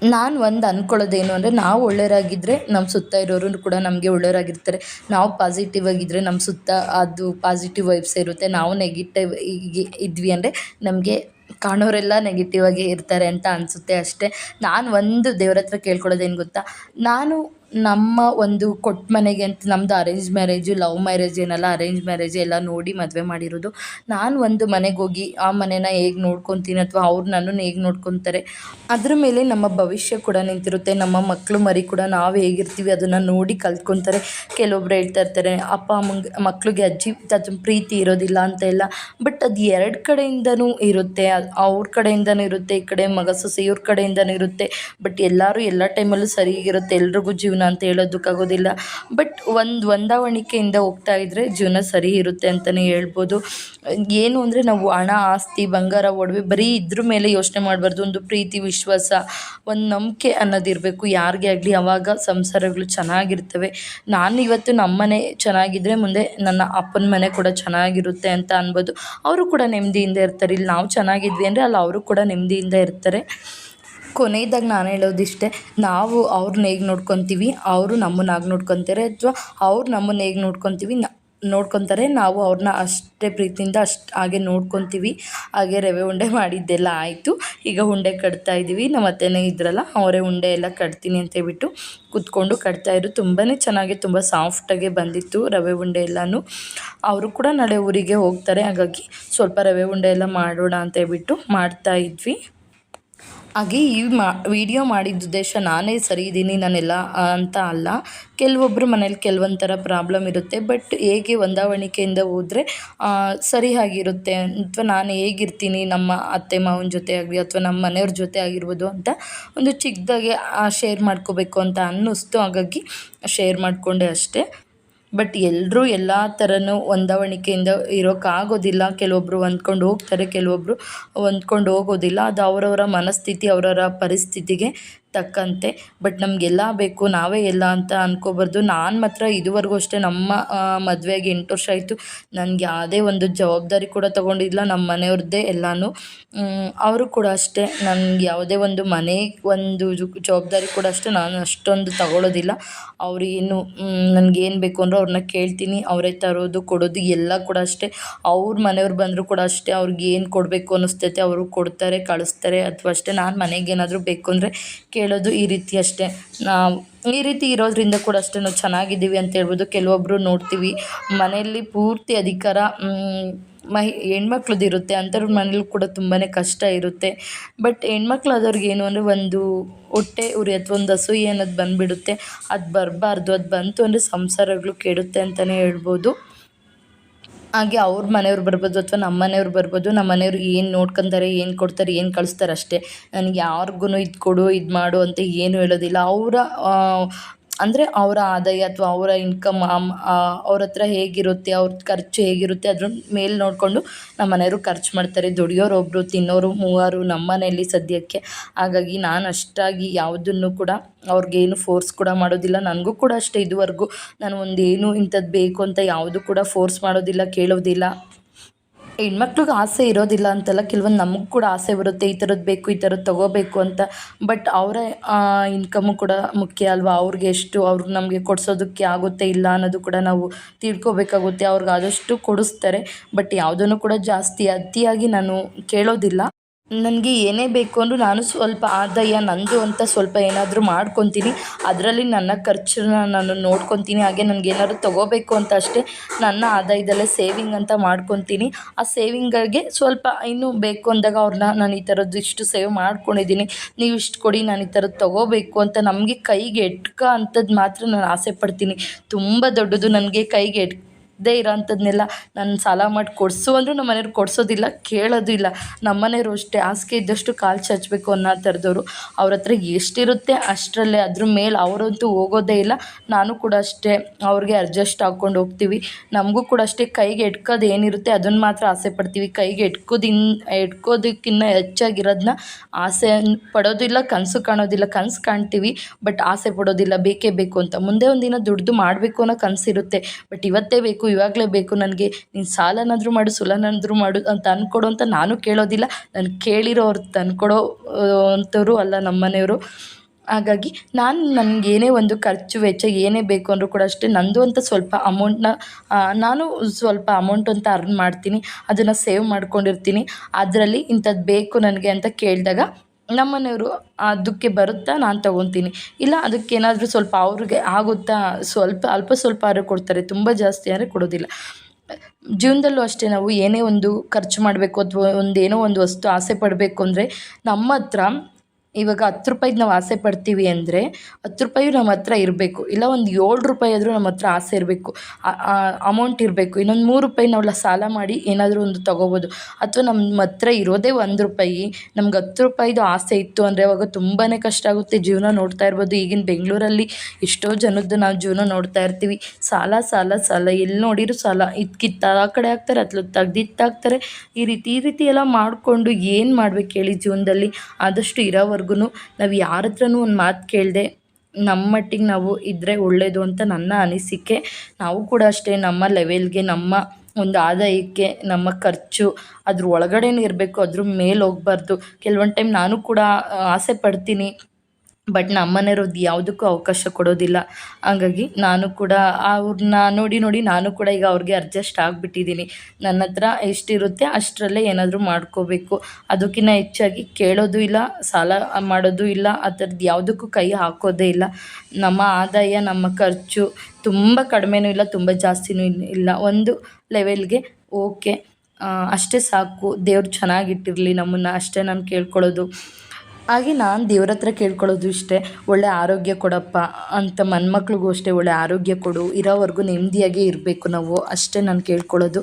ನಾನು ಒಂದು ಅಂದ್ಕೊಳ್ಳೋದೇನು ಅಂದರೆ ನಾವು ಒಳ್ಳೆಯವರಾಗಿದ್ದರೆ ನಮ್ಮ ಸುತ್ತ ಇರೋರು ಕೂಡ ನಮಗೆ ಒಳ್ಳೆಯವರಾಗಿರ್ತಾರೆ ನಾವು ಪಾಸಿಟಿವ್ ಆಗಿದ್ದರೆ ನಮ್ಮ ಸುತ್ತ ಅದು ಪಾಸಿಟಿವ್ ವೈಬ್ಸ್ ಇರುತ್ತೆ. ನಾವು ನೆಗೆಟಿವ್ ಇದ್ವಿ ಅಂದರೆ ನಮಗೆ ಕಾಣೋರೆಲ್ಲ ನೆಗೆಟಿವ್ ಆಗಿ ಇರ್ತಾರೆ ಅಂತ ಅನಿಸುತ್ತೆ ಅಷ್ಟೇ. ನಾನು ಒಂದು ದೇವ್ರ ಹತ್ರ ಕೇಳ್ಕೊಳ್ಳೋದೇನು ಗೊತ್ತಾ? ನಾನು ನಮ್ಮ ಒಂದು ಕೊಟ್ಟ ಮನೆಗೆ ಅಂತ ನಮ್ಮದು ಅರೇಂಜ್ ಮ್ಯಾರೇಜು ಲವ್ ಮ್ಯಾರೇಜ್ ಏನಲ್ಲ ಅರೇಂಜ್ ಮ್ಯಾರೇಜ್ ಎಲ್ಲ ನೋಡಿ ಮದುವೆ ಮಾಡಿರೋದು. ನಾನು ಒಂದು ಮನೆಗೆ ಹೋಗಿ ಆ ಮನೇನ ಹೇಗೆ ನೋಡ್ಕೊತೀನಿ ಅಥವಾ ಅವ್ರು ನನ್ನನ್ನು ಹೇಗೆ ನೋಡ್ಕೊತಾರೆ, ಅದ್ರ ಮೇಲೆ ನಮ್ಮ ಭವಿಷ್ಯ ಕೂಡ ನಿಂತಿರುತ್ತೆ. ನಮ್ಮ ಮಕ್ಕಳು ಮರಿ ಕೂಡ ನಾವು ಹೇಗಿರ್ತೀವಿ ಅದನ್ನು ನೋಡಿ ಕಲ್ತ್ಕೊತಾರೆ. ಕೆಲವೊಬ್ರು ಹೇಳ್ತಾ ಇರ್ತಾರೆ, ಅಪ್ಪ, ಅಮ್ಮಂಗೆ, ಮಕ್ಳಿಗೆ ಅಜ್ಜಿ ತಾತನ ಪ್ರೀತಿ ಇರೋದಿಲ್ಲ ಅಂತ ಎಲ್ಲ. ಬಟ್ ಅದು ಎರಡು ಕಡೆಯಿಂದನೂ ಇರುತ್ತೆ. ಅವ್ರ ಕಡೆಯಿಂದನೂ ಇರುತ್ತೆ, ಈ ಕಡೆ ಮಗ ಸೊಸೆ ಇವ್ರ ಕಡೆಯಿಂದನೂ ಇರುತ್ತೆ. ಬಟ್ ಎಲ್ಲರೂ ಎಲ್ಲ ಟೈಮಲ್ಲೂ ಸರಿಯಾಗಿರುತ್ತೆ. ಎಲ್ರಿಗೂ ಜೀವನ ಅಂತ ಹೇಳೋದಕ್ಕಾಗೋದಿಲ್ಲ ಬಟ್ ಒಂದು ಹೊಂದಾವಣಿಕೆಯಿಂದ ಹೋಗ್ತಾ ಇದ್ದರೆ ಜೀವನ ಸರಿ ಇರುತ್ತೆ ಅಂತಲೇ ಹೇಳ್ಬೋದು. ಏನು ಅಂದರೆ ನಾವು ಹಣ, ಆಸ್ತಿ, ಬಂಗಾರ, ಒಡವೆ ಬರೀ ಇದ್ರ ಮೇಲೆ ಯೋಚನೆ ಮಾಡಬಾರ್ದು. ಒಂದು ಪ್ರೀತಿ, ವಿಶ್ವಾಸ, ಒಂದು ನಂಬಿಕೆ ಅನ್ನೋದಿರಬೇಕು ಯಾರಿಗೆ ಆಗಲಿ ಆವಾಗ ಸಂಸಾರಗಳು ಚೆನ್ನಾಗಿರ್ತವೆ. ನಾನು ಇವತ್ತು ನಮ್ಮ ಮನೆ ಚೆನ್ನಾಗಿದ್ದರೆ ಮುಂದೆ ನನ್ನ ಅಪ್ಪನ ಮನೆ ಕೂಡ ಚೆನ್ನಾಗಿರುತ್ತೆ ಅಂತ ಅನ್ಬೋದು. ಅವರು ಕೂಡ ನೆಮ್ಮದಿಯಿಂದ ಇರ್ತಾರೆ. ಇಲ್ಲಿ ನಾವು ಚೆನ್ನಾಗಿದ್ವಿ ಅಂದರೆ ಅಲ್ಲಿ ಅವರು ಕೂಡ ನೆಮ್ಮದಿಯಿಂದ ಇರ್ತಾರೆ. ಕೊನೆಯದಾಗಿ ನಾನು ಹೇಳೋದಿಷ್ಟೇ, ನಾವು ಅವ್ರನ್ನ ಹೇಗೆ ನೋಡ್ಕೊತೀವಿ, ಅವರು ನಮ್ಮನ್ನ ಹಾಗೆ ನೋಡ್ಕೊತಾರೆ ಅಥವಾ ಅವ್ರು ನಮ್ಮನ್ನ ಹೇಗೆ ನೋಡ್ಕೊತೀವಿ ನೋಡ್ಕೊತಾರೆ, ನಾವು ಅವ್ರನ್ನ ಅಷ್ಟೇ ಪ್ರೀತಿಯಿಂದ ಅಷ್ಟು ಹಾಗೆ ನೋಡ್ಕೊತೀವಿ. ಹಾಗೆ ರವೆ ಉಂಡೆ ಮಾಡಿದ್ದೆಲ್ಲ ಆಯಿತು. ಈಗ ಉಂಡೆ ಕಟ್ತಾ ಇದ್ದೀವಿ. ನಮ್ಮ ಅತ್ತೆನೇ ಇದ್ರಲ್ಲ, ಅವರೇ ಉಂಡೆ ಎಲ್ಲ ಕಟ್ತೀನಿ ಅಂತ ಹೇಳ್ಬಿಟ್ಟು ಕೂತ್ಕೊಂಡು ಕಟ್ತಾಯಿದ್ರು ತುಂಬಾ ಚೆನ್ನಾಗಿ, ತುಂಬ ಸಾಫ್ಟಾಗೆ ಬಂದಿತ್ತು ರವೆ ಉಂಡೆ ಎಲ್ಲನೂ. ಅವರು ಕೂಡ ನಾಳೆ ಊರಿಗೆ ಹೋಗ್ತಾರೆ. ಹಾಗಾಗಿ ಸ್ವಲ್ಪ ರವೆ ಉಂಡೆ ಎಲ್ಲ ಮಾಡೋಣ ಅಂತ ಹೇಳ್ಬಿಟ್ಟು ಮಾಡ್ತಾಯಿದ್ವಿ ಹಾಗೆ ಈ ಮಾ, ವಿಡಿಯೋ ಮಾಡಿದ ಉದ್ದೇಶ ನಾನೇ ಸರಿ ಇದ್ದೀನಿ ನಾನೆಲ್ಲ ಅಂತ ಅಲ್ಲ. ಕೆಲವೊಬ್ಬರು ಮನೇಲಿ ಕೆಲವೊಂದು ಥರ ಪ್ರಾಬ್ಲಮ್ ಇರುತ್ತೆ. ಬಟ್ ಹೇಗೆ ಹೊಂದಾವಣಿಕೆಯಿಂದ ಹೋದರೆ ಸರಿ ಆಗಿರುತ್ತೆ. ಅಥವಾ ನಾನು ಹೇಗಿರ್ತೀನಿ, ನಮ್ಮ ಅತ್ತೆ ಮಾವನ ಜೊತೆ ಆಗಲಿ ಅಥವಾ ನಮ್ಮ ಮನೆಯವ್ರ ಜೊತೆ ಆಗಿರ್ಬೋದು ಅಂತ ಒಂದು ಚಿಕ್ಕದಾಗೆ ಶೇರ್ ಮಾಡ್ಕೋಬೇಕು ಅಂತ ಅನ್ನಿಸ್ತು. ಹಾಗಾಗಿ ಶೇರ್ ಮಾಡಿಕೊಂಡೆ ಅಷ್ಟೇ. ಬಟ್ ಎಲ್ಲರೂ ಎಲ್ಲ ಥರನೂ ಹೊಂದಾವಣಿಕೆಯಿಂದ ಇರೋಕ್ಕಾಗೋದಿಲ್ಲ ಕೆಲವೊಬ್ಬರು ಹೊಂದ್ಕೊಂಡು ಹೋಗ್ತಾರೆ ಕೆಲವೊಬ್ಬರು ಹೊಂದ್ಕೊಂಡು ಹೋಗೋದಿಲ್ಲ. ಅದು ಅವರವರ ಮನಸ್ಥಿತಿ, ಅವರವರ ಪರಿಸ್ಥಿತಿಗೆ ತಕ್ಕಂತೆ, ಬಟ್ ನಮಗೆಲ್ಲ ಬೇಕು, ನಾವೇ ಎಲ್ಲ ಅಂತ ಅನ್ಕೋಬಾರ್ದು. ನಾನು ಮಾತ್ರ ಇದುವರೆಗೂ ಅಷ್ಟೇ ನಮ್ಮ ಮದುವೆಗೆ ಎಂಟು ವರ್ಷ ಆಯಿತು. ನನಗೆ ಯಾವುದೇ ಒಂದು ಜವಾಬ್ದಾರಿ ಕೂಡ ತೊಗೊಂಡಿಲ್ಲ ನಮ್ಮ ಮನೆಯವ್ರದ್ದೇ ಎಲ್ಲನೂ. ಅವರು ಕೂಡ ಅಷ್ಟೇ. ನನಗೆ ಯಾವುದೇ ಒಂದು ಮನೆ, ಒಂದು ಜವಾಬ್ದಾರಿ ಕೂಡ ಅಷ್ಟೇ. ನಾನು ಅಷ್ಟೊಂದು ತಗೊಳ್ಳೋದಿಲ್ಲ ಅವ್ರಿಗೇನು ನನಗೇನು ಬೇಕು ಅಂದರೂ ಅವ್ರನ್ನ ಕೇಳ್ತೀನಿ. ಅವರೇ ತರೋದು, ಕೊಡೋದು ಎಲ್ಲ ಕೂಡ ಅಷ್ಟೇ. ಅವ್ರ ಮನೆಯವ್ರು ಬಂದರೂ ಕೂಡ ಅಷ್ಟೇ ಅವ್ರಿಗೆ ಏನು ಕೊಡಬೇಕು ಅನ್ನಿಸ್ತೈತೆ ಅವರು ಕೊಡ್ತಾರೆ, ಕಳಿಸ್ತಾರೆ. ಅಥವಾ ಅಷ್ಟೇ ನಾನು ಮನೆಗೆ ಏನಾದರೂ ಬೇಕು ಅಂದರೆ ಕೇಳೋದು ಈ ರೀತಿ ಅಷ್ಟೇ. ಈ ರೀತಿ ಇರೋದರಿಂದ ಕೂಡ ಅಷ್ಟೇ ನಾವು ಚೆನ್ನಾಗಿದ್ದೀವಿ ಅಂತ ಹೇಳ್ಬೋದು. ಕೆಲವೊಬ್ಬರು ನೋಡ್ತೀವಿ. ಮನೆಯಲ್ಲಿ ಪೂರ್ತಿ ಅಧಿಕಾರ ಮಹಿ ಹೆಣ್ಮಕ್ಳದ್ದು ಇರುತ್ತೆ ಅಂಥವ್ರ ಮನೇಲಿ ಕೂಡ ತುಂಬಾ ಕಷ್ಟ ಇರುತ್ತೆ. ಬಟ್ ಹೆಣ್ಮಕ್ಳು ಆದವ್ರಿಗೆ ಏನು ಅಂದರೆ ಒಂದು ಹೊಟ್ಟೆ ಉರಿ ಅಥವಾ ಒಂದು ಹಸು ಅನ್ನೋದು ಬಂದುಬಿಡುತ್ತೆ. ಅದು ಬರಬಾರ್ದು. ಅದು ಬಂತು ಅಂದರೆ ಸಂಸಾರಗಳು ಕೆಡುತ್ತೆ ಅಂತಲೇ ಹೇಳ್ಬೋದು. ಹಾಗೆ ಅವ್ರ ಮನೆಯವ್ರು ಬರ್ಬೋದು ಅಥವಾ ನಮ್ಮ ಮನೆಯವ್ರು ಬರ್ಬೋದು, ನಮ್ಮ ಮನೆಯವ್ರು ಏನು ನೋಡ್ಕೊಂತಾರೆ, ಏನು ಕೊಡ್ತಾರೆ, ಏನು ಕಳಿಸ್ತಾರೆ ಅಷ್ಟೇ ನನಗೆ ಯಾರಿಗೂ ಇದು ಕೊಡು ಇದು ಮಾಡು ಅಂತ ಏನು ಹೇಳೋದಿಲ್ಲ. ಅವರ ಅಂದರೆ ಅವರ ಆದಾಯ ಅಥವಾ ಅವರ ಇನ್ಕಮ್ ಅವ್ರ ಹತ್ರ ಹೇಗಿರುತ್ತೆ, ಅವ್ರ ಖರ್ಚು ಹೇಗಿರುತ್ತೆ, ಅದ್ರ ಮೇಲೆ ನೋಡಿಕೊಂಡು ನಮ್ಮ ಮನೆಯವರು ಖರ್ಚು ಮಾಡ್ತಾರೆ. ದುಡಿಯೋರು ಒಬ್ಬರು ತಿನ್ನೋರು, ಮೂವರು ನಮ್ಮ ಮನೆಯಲ್ಲಿ ಸದ್ಯಕ್ಕೆ. ಹಾಗಾಗಿ ನಾನು ಅಷ್ಟಾಗಿ ಯಾವುದನ್ನು ಕೂಡ ಅವ್ರಿಗೇನು ಫೋರ್ಸ್ ಕೂಡ ಮಾಡೋದಿಲ್ಲ. ನನಗೂ ಕೂಡ ಅಷ್ಟೇ ಇದುವರೆಗೂ. ನಾನು ಒಂದೇನು ಇಂಥದ್ದು ಬೇಕು ಅಂತ ಯಾವುದು ಕೂಡ ಫೋರ್ಸ್ ಮಾಡೋದಿಲ್ಲ, ಕೇಳೋದಿಲ್ಲ. ಹೆಣ್ಮಕ್ಳಿಗೆ ಆಸೆ ಇರೋದಿಲ್ಲ ಅಂತಲ್ಲ, ಕೆಲವೊಂದು ನಮಗೆ ಕೂಡ ಆಸೆ ಬರುತ್ತೆ, ಈ ಥರದ್ದು ಬೇಕು, ಈ ಥರದ್ದು ತೊಗೋಬೇಕು ಅಂತ. ಬಟ್ ಅವರ ಇನ್ಕಮು ಕೂಡ ಮುಖ್ಯ ಅಲ್ವಾ? ಅವ್ರಿಗೆ ಎಷ್ಟು ಅವ್ರಿಗೆ ನಮಗೆ ಕೊಡಿಸೋದಕ್ಕೆ ಆಗುತ್ತೆ ಇಲ್ಲ ಅನ್ನೋದು ಕೂಡ ನಾವು ತಿಳ್ಕೊಬೇಕಾಗುತ್ತೆ. ಅವ್ರಿಗೆ ಆದಷ್ಟು ಕೊಡಿಸ್ತಾರೆ. ಬಟ್ ಯಾವುದನ್ನು ಕೂಡ ಜಾಸ್ತಿ ಅತಿಯಾಗಿ ನಾನು ಕೇಳೋದಿಲ್ಲ. ನನಗೆ ಏನೇ ಬೇಕು ಅಂದರೂ ನಾನು ಸ್ವಲ್ಪ ಆದಾಯ ನನ್ನದು ಅಂತ ಸ್ವಲ್ಪ ಏನಾದರೂ ಮಾಡ್ಕೊತೀನಿ. ಅದರಲ್ಲಿ ನನ್ನ ಖರ್ಚನ್ನ ನಾನು ನೋಡ್ಕೊತೀನಿ. ಹಾಗೆ ನನಗೆ ಏನಾದ್ರು ತೊಗೋಬೇಕು ಅಂತ ಅಷ್ಟೇ ನನ್ನ ಆದಾಯದಲ್ಲೇ ಸೇವಿಂಗ್ ಅಂತ ಮಾಡ್ಕೊತೀನಿ. ಆ ಸೇವಿಂಗಾಗೆ ಸ್ವಲ್ಪ ಇನ್ನೂ ಬೇಕು ಅಂದಾಗ ಅವ್ರನ್ನ ನಾನು ಈ ಥರದ್ದು ಇಷ್ಟು ಸೇವ್ ಮಾಡ್ಕೊಂಡಿದ್ದೀನಿ. ನೀವು ಇಷ್ಟು ಕೊಡಿ, ನಾನು ಈ ಥರದ್ದು ತೊಗೋಬೇಕು ಅಂತ ನಮಗೆ ಕೈಗೆ ಎಟ್ಕ ಅಂಥದ್ದು ಮಾತ್ರ ನಾನು ಆಸೆ ಪಡ್ತೀನಿ. ತುಂಬ ದೊಡ್ಡದು ನನಗೆ ಕೈಗೆ ಎಟ್ ಇದ್ದೇ ಇರೋಂಥದ್ನೆಲ್ಲ ನಾನು ಸಾಲ ಮಾಡಿ ಕೊಡಿಸು ಅಂದರೂ ನಮ್ಮ ಮನೆಯವ್ರು ಕೊಡಿಸೋದಿಲ್ಲ ಕೇಳೋದು ಇಲ್ಲ ನಮ್ಮ ಮನೆಯವರು ಅಷ್ಟೇ, ಹಾಸಿಗೆ ಇದ್ದಷ್ಟು ಕಾಲು ಚಚ್ಚಬೇಕು ಅನ್ನೋ ಥರದವರು. ಅವ್ರ ಹತ್ರ ಎಷ್ಟಿರುತ್ತೆ ಅಷ್ಟರಲ್ಲೇ, ಅದ್ರ ಮೇಲೆ ಅವರಂತೂ ಹೋಗೋದೇ ಇಲ್ಲ. ನಾನು ಕೂಡ ಅಷ್ಟೇ, ಅವ್ರಿಗೆ ಅಡ್ಜಸ್ಟ್ ಹಾಕ್ಕೊಂಡು ಹೋಗ್ತೀವಿ. ನಮಗೂ ಕೂಡ ಅಷ್ಟೇ, ಕೈಗೆ ಎಟ್ಕೋದು ಏನಿರುತ್ತೆ ಅದನ್ನು ಮಾತ್ರ ಆಸೆ ಪಡ್ತೀವಿ. ಕೈಗೆ ಎಟ್ಕೋದಿನ್ ಎಟ್ಕೋದಕ್ಕಿಂತ ಹೆಚ್ಚಾಗಿರೋದನ್ನ ಆಸೆ ಪಡೋದಿಲ್ಲ, ಕನಸು ಕಾಣೋದಿಲ್ಲ, ಕನಸು ಕಾಣ್ತೀವಿ, ಬಟ್ ಆಸೆ ಪಡೋದಿಲ್ಲ, ಬೇಕೇ ಬೇಕು ಅಂತ. ಮುಂದೆ ಒಂದಿನ ದುಡ್ದು ಮಾಡಬೇಕು ಅನ್ನೋ ಕನಸಿರುತ್ತೆ. ಬಟ್ ಇವತ್ತೇ ಬೇಕು ಇವಾಗಲೇ ಬೇಕು, ನನಗೆ ನೀನು ಸಾಲನಾದರೂ ಮಾಡು, ಸುಲನಾದರೂ ಮಾಡು ಅಂತ ಅಂದ್ಕೊಡು ಅಂತ ನಾನು ಕೇಳೋದಿಲ್ಲ. ನಾನು ಕೇಳಿರೋರು ತಂದ್ಕೊಡೋ ಅಂಥವ್ರು ಅಲ್ಲ ನಮ್ಮ ಮನೆಯವರು. ಹಾಗಾಗಿ ನಾನು ನನಗೇನೇ ಒಂದು ಖರ್ಚು ವೆಚ್ಚ ಏನೇ ಬೇಕು ಅಂದರೂ ಕೂಡ ಅಷ್ಟೇ ನಂದು ಅಂತ ಸ್ವಲ್ಪ ಅಮೌಂಟ್ನ ನಾನು ಸ್ವಲ್ಪ ಅಮೌಂಟ್ ಅಂತ ಅರ್ನ್ ಮಾಡ್ತೀನಿ, ಅದನ್ನು ಸೇವ್ ಮಾಡ್ಕೊಂಡಿರ್ತೀನಿ. ಅದರಲ್ಲಿ ಇಂಥದ್ದು ಬೇಕು ನನಗೆ ಅಂತ ಕೇಳಿದಾಗ ನಮ್ಮ ಮನೆಯವರು ಅದಕ್ಕೆ ಬರುತ್ತಾ? ನಾನು ತೊಗೊತೀನಿ. ಇಲ್ಲ ಅದಕ್ಕೇನಾದರೂ ಸ್ವಲ್ಪ ಅವ್ರಿಗೆ ಆಗುತ್ತಾ? ಸ್ವಲ್ಪ, ಅಲ್ಪ ಸ್ವಲ್ಪ ಆದ್ರೂ ಕೊಡ್ತಾರೆ. ತುಂಬ ಜಾಸ್ತಿ ಆದರೆ ಕೊಡೋದಿಲ್ಲ. ಜೀವನದಲ್ಲೂ ಅಷ್ಟೇ ನಾವು ಏನೇ ಒಂದು ಖರ್ಚು ಮಾಡಬೇಕು, ಅಥವಾ ಒಂದು ಏನೋ ಒಂದು ವಸ್ತು ಆಸೆ ಪಡಬೇಕು ಅಂದರೆ, ನಮ್ಮ ಹತ್ರ ಇವಾಗ ಹತ್ತು ರೂಪಾಯಿದು ನಾವು ಆಸೆ ಪಡ್ತೀವಿ ಅಂದರೆ ಹತ್ತು ರೂಪಾಯಿ ನಮ್ಮ ಹತ್ರ ಇರಬೇಕು. ಇಲ್ಲ ಒಂದು ಏಳು ರೂಪಾಯಿ ಆದರೂ ನಮ್ಮ ಹತ್ರ ಆಸೆ ಇರಬೇಕು. ಅಮೌಂಟ್ ಇರಬೇಕು. ಇನ್ನೊಂದು ಮೂರು ರೂಪಾಯಿ ನಾವು ಸಾಲ ಮಾಡಿ ಏನಾದರೂ ಒಂದು ತೊಗೋಬೋದು. ಅಥವಾ ನಮ್ಮ ಹತ್ರ ಇರೋದೇ ಒಂದು ರೂಪಾಯಿ. ನಮ್ಗೆ ಹತ್ತು ರೂಪಾಯಿದು ಆಸೆ ಇತ್ತು ಅಂದರೆ ಅವಾಗ ತುಂಬಾ ಕಷ್ಟ ಆಗುತ್ತೆ ಜೀವನ ನೋಡ್ತಾ ಇರ್ಬೋದು. ಈಗಿನ ಬೆಂಗಳೂರಲ್ಲಿ ಎಷ್ಟೋ ಜನದ್ದು ನಾವು ಜೀವನ ನೋಡ್ತಾ ಇರ್ತೀವಿ. ಸಾಲ ಸಾಲ ಸಾಲ. ಎಲ್ಲಿ ನೋಡಿದ್ರು ಸಾಲ. ಇದಕ್ಕಿತ್ತ ಕಿತ್ತ ಆ ಕಡೆ ಹಾಕ್ತಾರೆ, ಅತ್ಲು ತೆಗ್ದಿತ್ತಾಕ್ತಾರೆ ಈ ರೀತಿ ಈ ರೀತಿ ಎಲ್ಲ ಮಾಡಿಕೊಂಡು ಏನು ಮಾಡ್ಬೇಕು ಹೇಳಿ ಜೀವನದಲ್ಲಿ? ಆದಷ್ಟು ಇರೋವರೆಗೂ ನಾವು ಯಾರ ಹತ್ರನೂ ಒಂದು ಮಾತು ಕೇಳದೆ ನಮ್ಮ ಮಟ್ಟಿಗೆ ನಾವು ಇದ್ದರೆ ಒಳ್ಳೆಯದು ಅಂತ ನನ್ನ ಅನಿಸಿಕೆ. ನಾವು ಕೂಡ ಅಷ್ಟೇ ನಮ್ಮ ಲೆವೆಲ್ಗೆ ನಮ್ಮ ಒಂದು ಆದಾಯಕ್ಕೆ, ನಮ್ಮ ಖರ್ಚು ಅದ್ರ ಒಳಗಡೆನೇ ಇರಬೇಕು, ಅದ್ರ ಮೇಲೆ ಹೋಗ್ಬಾರ್ದು. ಕೆಲವೊಂದು ಟೈಮ್ ನಾನು ಕೂಡ ಆಸೆ ಪಡ್ತೀನಿ. ಬಟ್ ನಮ್ಮನೆಯವರು ಯಾವುದಕ್ಕೂ ಅವಕಾಶ ಕೊಡೋದಿಲ್ಲ. ಹಾಗಾಗಿ ನಾನು ಕೂಡ ಅವ್ರನ್ನ ನೋಡಿ ನೋಡಿ ನಾನು ಕೂಡ ಈಗ ಅವ್ರಿಗೆ ಅಡ್ಜಸ್ಟ್ ಆಗಿಬಿಟ್ಟಿದ್ದೀನಿ. ನನ್ನ ಹತ್ರ ಎಷ್ಟಿರುತ್ತೆ ಅಷ್ಟರಲ್ಲೇ ಏನಾದರೂ ಮಾಡ್ಕೋಬೇಕು. ಅದಕ್ಕಿಂತ ಹೆಚ್ಚಾಗಿ ಕೇಳೋದು ಇಲ್ಲ, ಸಾಲ ಮಾಡೋದು ಇಲ್ಲ, ಆ ಥರದ್ದು ಯಾವುದಕ್ಕೂ ಕೈ ಹಾಕೋದೇ ಇಲ್ಲ. ನಮ್ಮ ಆದಾಯ, ನಮ್ಮ ಖರ್ಚು ತುಂಬ ಕಡಿಮೆನೂ ಇಲ್ಲ, ತುಂಬ ಜಾಸ್ತಿನೂ ಇಲ್ಲ. ಒಂದು ಲೆವೆಲ್ಗೆ ಓಕೆ ಅಷ್ಟೇ ಸಾಕು. ದೇವ್ರು ಚೆನ್ನಾಗಿಟ್ಟಿರಲಿ ನಮ್ಮನ್ನು, ಅಷ್ಟೇ ನಾನು ಕೇಳ್ಕೊಳ್ಳೋದು. ಹಾಗೆ ನಾನು ದೇವ್ರ ಹತ್ರ ಕೇಳ್ಕೊಳ್ಳೋದು ಇಷ್ಟೇ. ಒಳ್ಳೆ ಆರೋಗ್ಯ ಕೊಡಪ್ಪ ಅಂತ ಮನ್ಮಕ್ಳಿಗೂ ಅಷ್ಟೇ, ಒಳ್ಳೆ ಆರೋಗ್ಯ ಕೊಡು, ಇರೋವರೆಗೂ ನೆಮ್ಮದಿಯಾಗೇ ಇರಬೇಕು ನಾವು. ಅಷ್ಟೇ ನಾನು ಕೇಳ್ಕೊಳ್ಳೋದು.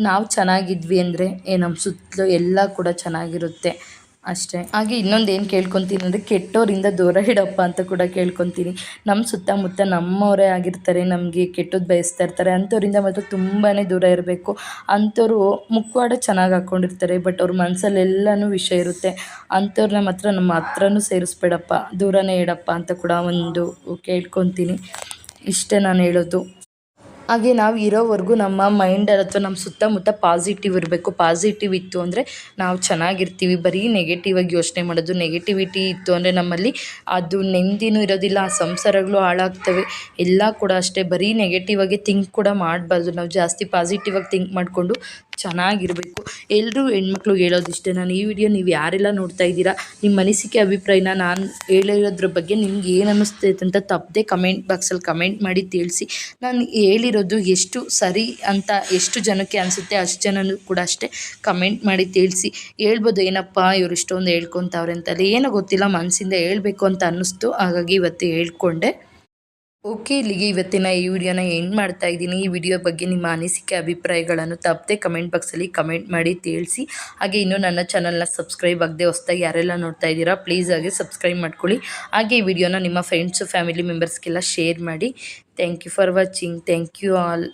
ನಾವು ಚೆನ್ನಾಗಿದ್ವಿ ಅಂದರೆ, ಏ ನಮ್ಮ ಸುತ್ತಲೂ ಎಲ್ಲ ಕೂಡ ಚೆನ್ನಾಗಿರುತ್ತೆ. ಅಷ್ಟೇ. ಹಾಗೆ ಇನ್ನೊಂದು ಏನು ಕೇಳ್ಕೊತೀನಿ ಅಂದರೆ ಕೆಟ್ಟೋರಿಂದ ದೂರ ಇಡಪ್ಪ ಅಂತ ಕೂಡ ಕೇಳ್ಕೊತೀನಿ. ನಮ್ಮ ಸುತ್ತಮುತ್ತ ನಮ್ಮವರೇ ಆಗಿರ್ತಾರೆ, ನಮಗೆ ಕೆಟ್ಟದ್ದು ಬಯಸ್ತಾ ಇರ್ತಾರೆ ಅಂಥವ್ರಿಂದ ಮಾತ್ರ ತುಂಬಾ ದೂರ ಇರಬೇಕು. ಅಂಥವ್ರು ಮುಖವಾಡ ಚೆನ್ನಾಗಿ ಹಾಕ್ಕೊಂಡಿರ್ತಾರೆ ಬಟ್ ಅವ್ರ ಮನಸ್ಸಲ್ಲೆಲ್ಲನೂ ವಿಷ ಇರುತ್ತೆ. ಅಂಥವ್ರನ್ನ ಮಾತ್ರ ನಮ್ಮ ಹತ್ರನೂ ಸೇರಿಸ್ಬೇಡಪ್ಪ, ದೂರನೇ ಇಡಪ್ಪ ಅಂತ ಕೂಡ ಒಂದು ಕೇಳ್ಕೊತೀನಿ. ಇಷ್ಟೇ ನಾನು ಹೇಳೋದು. ಹಾಗೆ ನಾವು ಇರೋವರೆಗೂ ನಮ್ಮ ಮೈಂಡ್ ಅಥವಾ ನಮ್ಮ ಸುತ್ತಮುತ್ತ ಪಾಸಿಟಿವ್ ಇರಬೇಕು. ಪಾಸಿಟಿವ್ ಇತ್ತು ಅಂದರೆ ನಾವು ಚೆನ್ನಾಗಿರ್ತೀವಿ. ಬರೀ ನೆಗೆಟಿವ್ ಆಗಿ ಯೋಚನೆ ಮಾಡೋದು ನೆಗೆಟಿವಿಟಿ ಇತ್ತು ಅಂದರೆ ನಮ್ಮಲ್ಲಿ ಅದು ನೆಮ್ಮದಿನೂ ಇರೋದಿಲ್ಲ ಆ ಸಂಸಾರಗಳು ಹಾಳಾಗ್ತವೆ. ಎಲ್ಲ ಕೂಡ ಅಷ್ಟೇ. ಬರೀ ನೆಗೆಟಿವ್ ಆಗಿ ಥಿಂಕ್ ಕೂಡ ಮಾಡಬಾರ್ದು. ನಾವು ಜಾಸ್ತಿ ಪಾಸಿಟಿವ್ ಆಗಿ ಥಿಂಕ್ ಮಾಡಿಕೊಂಡು ಚೆನ್ನಾಗಿರಬೇಕು. ಎಲ್ಲರೂ ಹೆಣ್ಮಕ್ಳು ಹೇಳೋದಿಷ್ಟೇ. ನಾನು ಈ ವಿಡಿಯೋ ನೀವು ಯಾರೆಲ್ಲ ನೋಡ್ತಾ ಇದ್ದೀರಾ, ನಿಮ್ಮ ಅನಿಸಿಕೆ, ಅಭಿಪ್ರಾಯನ ನಾನು ಹೇಳಿರೋದ್ರ ಬಗ್ಗೆ ನಿಮ್ಗೆ ಏನು ಅನ್ನಿಸ್ತೈತೆ ಅಂತ ತಪ್ಪದೆ ಕಮೆಂಟ್ ಬಾಕ್ಸಲ್ಲಿ ಕಮೆಂಟ್ ಮಾಡಿ ತಿಳಿಸಿ. ನಾನು ಹೇಳಿರೋದು ಎಷ್ಟು ಸರಿ ಅಂತ ಎಷ್ಟು ಜನಕ್ಕೆ ಅನಿಸುತ್ತೆ ಅಷ್ಟು ಜನನೂ ಕೂಡ ಅಷ್ಟೇ ಕಮೆಂಟ್ ಮಾಡಿ ತಿಳಿಸಿ. ಹೇಳ್ಬೋದು, ಏನಪ್ಪ ಇವರು ಇಷ್ಟೊಂದು ಹೇಳ್ಕೊತಾವ್ರೆ ಅಂತಲ್ಲಿ ಏನೋ ಗೊತ್ತಿಲ್ಲ ಮನಸ್ಸಿಂದ ಹೇಳಬೇಕು ಅಂತ ಅನ್ನಿಸ್ತು. ಹಾಗಾಗಿ ಇವತ್ತು ಹೇಳ್ಕೊಂಡೆ. ಓಕೆ, ಇಲ್ಲಿಗೆ ಇವತ್ತಿನ ಈ ವಿಡಿಯೋನ ಎಂಡ್ ಮಾಡ್ತಾ ಇದ್ದೀನಿ. ಈ ವಿಡಿಯೋ ಬಗ್ಗೆ ನಿಮ್ಮ ಅನಿಸಿಕೆ, ಅಭಿಪ್ರಾಯಗಳನ್ನು ತಪ್ಪದೆ ಕಮೆಂಟ್ ಬಾಕ್ಸಲ್ಲಿ ಕಮೆಂಟ್ ಮಾಡಿ ತಿಳಿಸಿ. ಹಾಗೆ ಇನ್ನೂ ನನ್ನ ಚಾನಲ್ನ ಸಬ್ಸ್ಕ್ರೈಬ್ ಆಗದೆ ಹೊಸ್ದಾಗಿ ಯಾರೆಲ್ಲ ನೋಡ್ತಾ ಇದ್ದೀರಾ, ಪ್ಲೀಸ್ ಆಗಿ ಸಬ್ಸ್ಕ್ರೈಬ್ ಮಾಡ್ಕೊಳ್ಳಿ. ಹಾಗೆ ಈ ವಿಡಿಯೋನ ನಿಮ್ಮ ಫ್ರೆಂಡ್ಸು, ಫ್ಯಾಮಿಲಿ ಮೆಂಬರ್ಸ್ಗೆಲ್ಲ ಶೇರ್ ಮಾಡಿ. Thank you for watching. Thank you all.